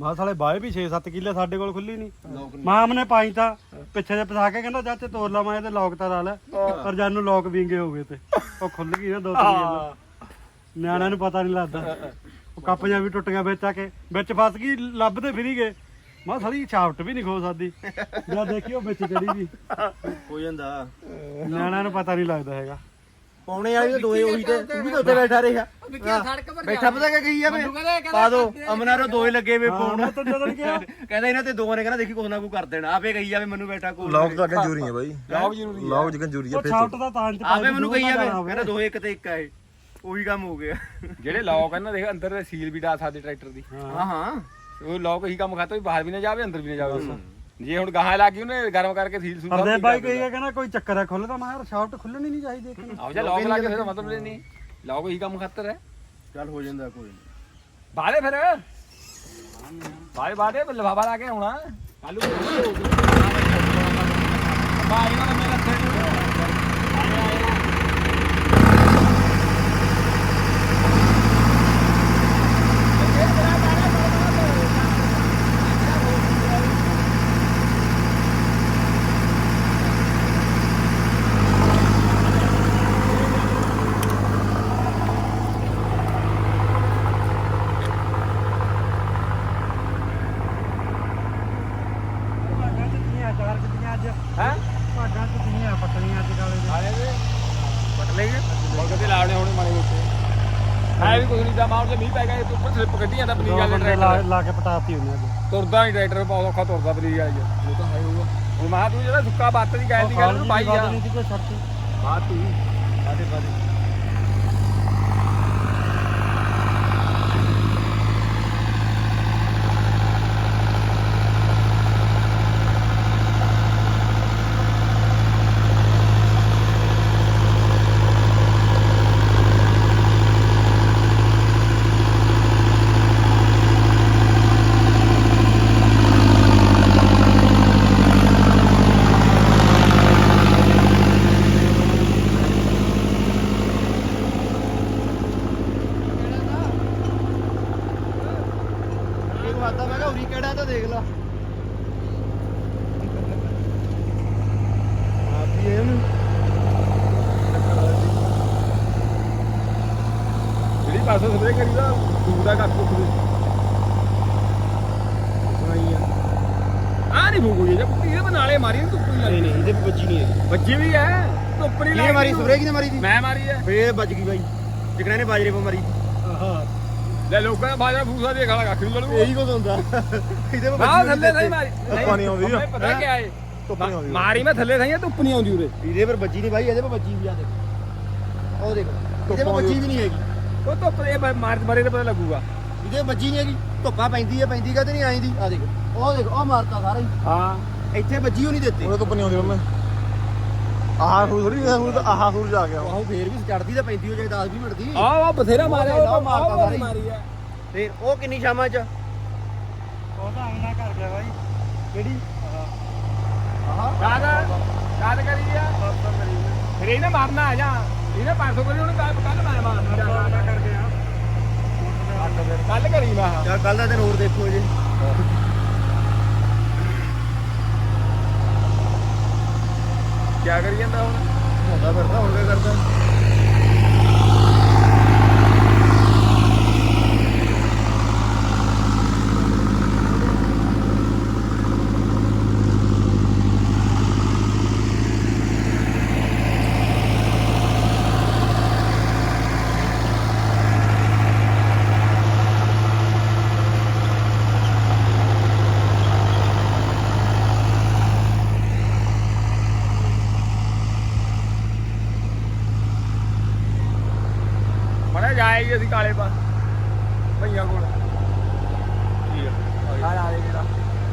ਮਾ ਸਾਲੇ ਬਾਏ ਵੀ 6-7 ਕਿੱਲੇ ਸਾਡੇ ਕੋਲ ਖੁੱਲੀ ਨਹੀਂ ਮਾਂ ਨੇ ਪਾਈ ਤਾਂ ਪਿੱਛੇ ਜੇ ਪਸਾ ਕੇ ਕਹਿੰਦਾ ਚਾਚੇ ਤੋਰ ਲਾ ਮੈਂ ਇਹਦੇ ਲੋਕ ਤਾਂ ਲਾ ਲੈ। ਪਰ ਜਦ ਨੂੰ ਲੋਕ ਵਿੰਗੇ ਹੋ ਗਏ ਤੇ ਉਹ ਖੁੱਲ ਗਈ ਨਾ ਦੋ ਤਿੰਨ ਗੇਲਾ। ਨਿਆਣਿਆਂ ਨੂੰ ਪਤਾ ਨਹੀਂ ਲੱਗਦਾ। ਉਹ ਕੱਪੀਆਂ ਵੀ ਟੁੱਟੀਆਂ ਵਿੱਚ ਆ ਕੇ ਵਿੱਚ ਫਸ ਗਈ ਲੱਭਦੇ ਫਿਰੀ ਗਏ। ਮੈਂ ਸਾਰੀ ਛਾਪਟ ਵੀ ਨਹੀਂ ਖੋ ਸਕਦੀ। ਜਦ ਦੇਖੀ ਉਹ ਵਿੱਚ ਚੜੀ ਗਈ।
ਹੋ ਜਾਂਦਾ।
ਨਿਆਣਿਆਂ ਨੂੰ ਪਤਾ ਨਹੀਂ ਲੱਗਦਾ ਹੈਗਾ।
ਪੌਣੇ ਵਾਲੀ ਤਾਂ ਦੋਏ ਉਹੀ ਤੇ ਤੂੰ ਵੀ ਤਾਂ ਉੱਤੇ ਬੈਠਾ ਰਿਹਾ
ਸੜਕ ਪਰ
ਬੈਠਾ ਪਤਾ ਕਿ ਗਈ ਆ ਵੇ
ਮੈਨੂੰ ਕਹਿੰਦਾ ਕਹਿੰਦਾ
ਪਾ ਦੋ। ਅਮਨਾਰੋ ਦੋਏ ਲੱਗੇ ਵੇ ਪਾਉਣ
ਮੈਂ ਤਾਂ ਜਦੋਂ ਨਹੀਂ ਕਿਹਾ।
ਕਹਿੰਦਾ ਇਹਨਾਂ ਤੇ ਦੋਵਾਂ ਨੇ ਕਹਿੰਦਾ ਦੇਖੀ ਕੁਛ ਨਾ ਕੁਛ ਕਰ ਦੇਣਾ। ਆਪੇ ਗਈ ਜਾਵੇ ਮੈਨੂੰ ਬੈਠਾ ਕੋਲ
ਲੌਕ ਤਾਂ ਕੰਜੂਰੀ ਹੈ ਬਾਈ। ਲੌਕ ਜ਼ਰੂਰੀ ਲੌਕ ਕੰਜੂਰੀ ਹੈ
ਉਹ ਛਾਪਟ ਦਾ ਤਾਂ। ਚ
ਆਪੇ ਮੈਨੂੰ ਗਈ ਜਾਵੇ ਕਹਿੰਦਾ ਦੋਏ ਇੱਕ ਤੇ ਇੱਕ ਆ ਇਹ। ਉਹੀ ਕੰਮ ਹੋ ਗਿਆ।
ਜਿਹੜੇ ਲੋਕ ਇਹਨਾਂ ਦੇਖ ਅੰਦਰ ਸੀਲ ਵੀ ਡਾ ਸਕਦੇ ਟਰੈਕਟਰ ਦੀ।
ਹਾਂ। ਹਾਂ
ਉਹ ਲੋਕ ਇਹੀ ਕੰਮ ਖਾਤਾ ਵੀ ਬਾਹਰ ਵੀ ਨਾ ਜਾਵੇ ਅੰਦਰ ਵੀ ਨਾ ਜਾਵੇ। ਦੱਸੋ ਜੇ ਹੁਣ ਗਾਹਾਂ ਲੱਗ ਗਈ ਉਹਨੇ ਗਰਮ ਕਰਕੇ ਸੀਲ ਸੂਲ
ਹਰਦੇ ਬਾਈ ਕਹੀ ਕਹਿੰਦਾ ਕੋਈ ਚੱਕਰ ਹੈ ਖੁੱਲਦਾ ਮੈਂ ਯਾਰ ਸ਼ਾਫਟ ਖੁੱਲਣੀ ਨਹੀਂ ਚਾਹੀਦੀ ਇੱਕ
ਆਹ ਜੇ ਲੋਕ ਲਾ ਕੇ ਫਿਰ ਮਤਲਬ ਨਹੀਂ। ਲੋਕ ਇਹੀ ਕੰਮ ਖਾਤਰ ਹੈ।
ਚੱਲ ਹੋ ਜਾਂਦਾ ਕੋਈ ਨਹੀਂ।
ਬਾਲੇ ਫਿਰ। ਬਾਲੇ ਬਾਲੇ ਲਫਾਫਾ ਲਾ ਕੇ ਆਉਣਾ। ਕੱਲੂ ਬਾਈ ਨਾਲ ਮੇਰਾ ਸੈਟ
ਭਾਗਾਂ ਚ ਤੀਆਂ ਚਾਰ ਕਿਤੀਆਂ ਅੱਜ
ਹੈ
ਭਾਗਾਂ ਚ ਤੀਆਂ ਪੱਟਣੀਆਂ ਅੱਜ ਕਾਲੇ ਦੇ
ਆਲੇ ਦੇ ਪਟ ਲੈ ਗਏ ਬੋਲ ਕੇ ਲਾਉਣੇ ਹੋਣੇ ਮਾੜੇ ਮੋਟੇ ਹੈ ਵੀ ਕੁਝ ਨਹੀਂ ਦਾ ਮਾਉਂ ਜੇ ਮੀਂਹ ਪੈ ਪਨੀਰ
ਦੋ
ਵਾਲੇ
ਬੰਦੇ ਲਾ
ਟਰੈਕਟਰ
ਲਾ ਕੇ ਪਟਾਤੀ ਹੁੰਦੇ ਅੱਜ
ਤੁਰਦਾ ਨਹੀਂ ਟਰੈਕਟਰ ਬਹੁਤ ਔਖਾ ਤੁਰਦਾ ਪਨੀਰ ਵਾਲੇ ਚ ਉਹ ਤਾਂ ਹੈ ਹੋਊਗਾ ਹੁਣ ਮਾ ਤੂੰ ਜਿਹੜਾ ਸੁੱਕਾ ਬੱਤ ਦੀ ਗੈਸ ਦੀ ਗੱਲ ਨੂੰ ਪਾਈ ਜਾ
ਨਹੀਂ ਸੀ ਕੋਈ ਛੱਡਤੀ
ਬਾਤ ਤੂੰ ਸਾਡੇ ਬਾਦੇ
ਇਹ ਵਾਦਾ ਮੈਂ ਕਿਹਾ ਉਰੀ ਕਿਹੜਾ ਤਾਂ ਦੇਖ ਲਾ ਆਪੀ ਇਹ ਨੂੰ
ਜਿਹੜੀ ਪਾਸੋਂ ਸਪਰੇ ਕਰੀ ਦਾ ਦੂਰ ਦਾ ਕੱਖ ਕੁੱਖ
ਸੁਣਾਈ ਆ
ਆ ਨਹੀਂ ਫੂਕੂ ਜੇ ਪੁੱਤੀ ਇਹ ਨਾਲੇ ਮਾਰੀ ਤੂੰ ਕੋਈ
ਨਹੀਂ ਨਹੀਂ ਇਹਦੇ ਵੱਜੀ ਨਹੀਂ ਹੈਗੀ
ਬੱਜੀ ਵੀ ਹੈ ਧੁੱਪ ਨਹੀਂ
ਕਿਹਨੇ ਮਾਰੀ ਸਪਰੇ ਕਿਹਨੇ ਮਾਰੀ ਦੀ
ਮੈਂ ਮਾਰੀ ਹੈ
ਫੇਰ ਵੱਜ ਗਈ ਬਾਈ। ਜਿਕਣਾ ਨੇ ਬਾਜਰੇ ਪਾ ਮਾਰੀ।
ਲੈ ਲੋਕਾਂ ਦਾ ਬਾਜਾ ਫੂਸਾ ਦੇਖ ਵਾਲਾ ਕੱਖ ਨਹੀਂ ਲੜੂ
ਇਹੀ ਕੁਝ ਹੁੰਦਾ। ਇਹਦੇ
ਨਾ ਥੱਲੇ ਨਹੀਂ ਮਾਰੀ।
ਧੁੱਪ ਨਹੀਂ ਆਉਂਦੀ। ਆ।
ਧੁੱਪ ਪਤਾ ਕੀ ਆਏ
ਧੁੱਪ ਨਹੀਂ ਆਉਂਦੀ।
ਮਾਰੀ ਮੈਂ ਥੱਲੇ ਥਾਈ ਧੁੱਪ ਨਹੀਂ ਆਉਂਦੀ ਉਰੇ।
ਇਹਦੇ ਪਰ ਵੱਜੀ ਨਹੀਂ ਬਾਈ ਇਹਦੇ ਪਰ ਵੱਜੀ ਵੀ ਆ ਦੇਖ। ਉਹ ਦੇਖ ਇਹਦੇ ਪਰ ਵੱਜੀ ਵੀ ਨਹੀਂ ਹੈਗੀ।
ਉਹ ਧੁੱਪ ਇਹ ਬ- ਮਾਰ ਤੇ ਪਤਾ ਲੱਗੂਗਾ।
ਇਹਦੇ ਵੱਜੀ ਨਹੀਂ ਹੈਗੀ। ਧੁੱਪਾ ਪੈਂਦੀ ਹੈ ਪੈਂਦੀ ਕਦੇ ਨਹੀਂ ਆਈਂਦੀ ਆ ਦੇਖ ਉਹ ਦੇਖ ਉਹ ਮਾਰਤਾ ਸਾਰਾ ਹੀ।
ਹਾਂ।
ਇੱਥੇ ਵੱਜੀ ਉਹ ਨਹੀਂ ਦਿੱਤੀ।
ਉਹਨੇ ਧੁੱਪ ਨਹੀਂ ਆਉਂਦੀ ਉਹਨੇ ਆਹ ਸੂਰ ਥੋੜੀ ਹੁਣ ਤਾਂ ਆਹ ਸੂਰ ਜਾ ਗਿਆ
ਉਹ ਫੇਰ ਵੀ ਚੜਦੀ ਤਾਂ ਪੈਂਦੀ ਹੋ ਜਾਏ 10 20 ਮਿੰਟ ਦੀ।
ਆ ਆ ਬਥੇਰਾ ਮਾਰਿਆ
ਮਾਰਤਾ
ਮਾਰਤਾ
ਸਾਰੀ।
ਆ।
ਫੇਰ ਉਹ ਕਿੰਨੀ ਸ਼ਾਮਾਂ ਚ?
ਉਹ ਤਾਂ ਆਮਨਾ ਕਰ ਗਿਆ ਬਾਈ।
ਕਿਹੜੀ?
ਯਾਦ ਯਾਦ ਕਰੀ ਗਿਆ ਫਿਰ ਇਹਨੇ ਮਾਰਨਾ ਆ ਜਾ? ਇਹਨੇ 500 ਕਰੀ ਉਹਨੇ ਕੱਲ ਕੱਲ ਮੈਂ ਮਾਰਨਾ।
ਕਰ ਗਿਆ।
ਕੱਲ ਕਰੀ ਮੈਂ।
ਯਾਰ ਕੱਲ ਦਾ ਦਿਨ ਹੋਰ ਦੇਖੋ ਜੀ।
ਕਰੀ ਜਾਂਦਾ ਹੁਣ।
ਹੁੰਦਾ ਫਿਰਦਾ ਹੁਣ ਕੀ ਕਰਦਾ?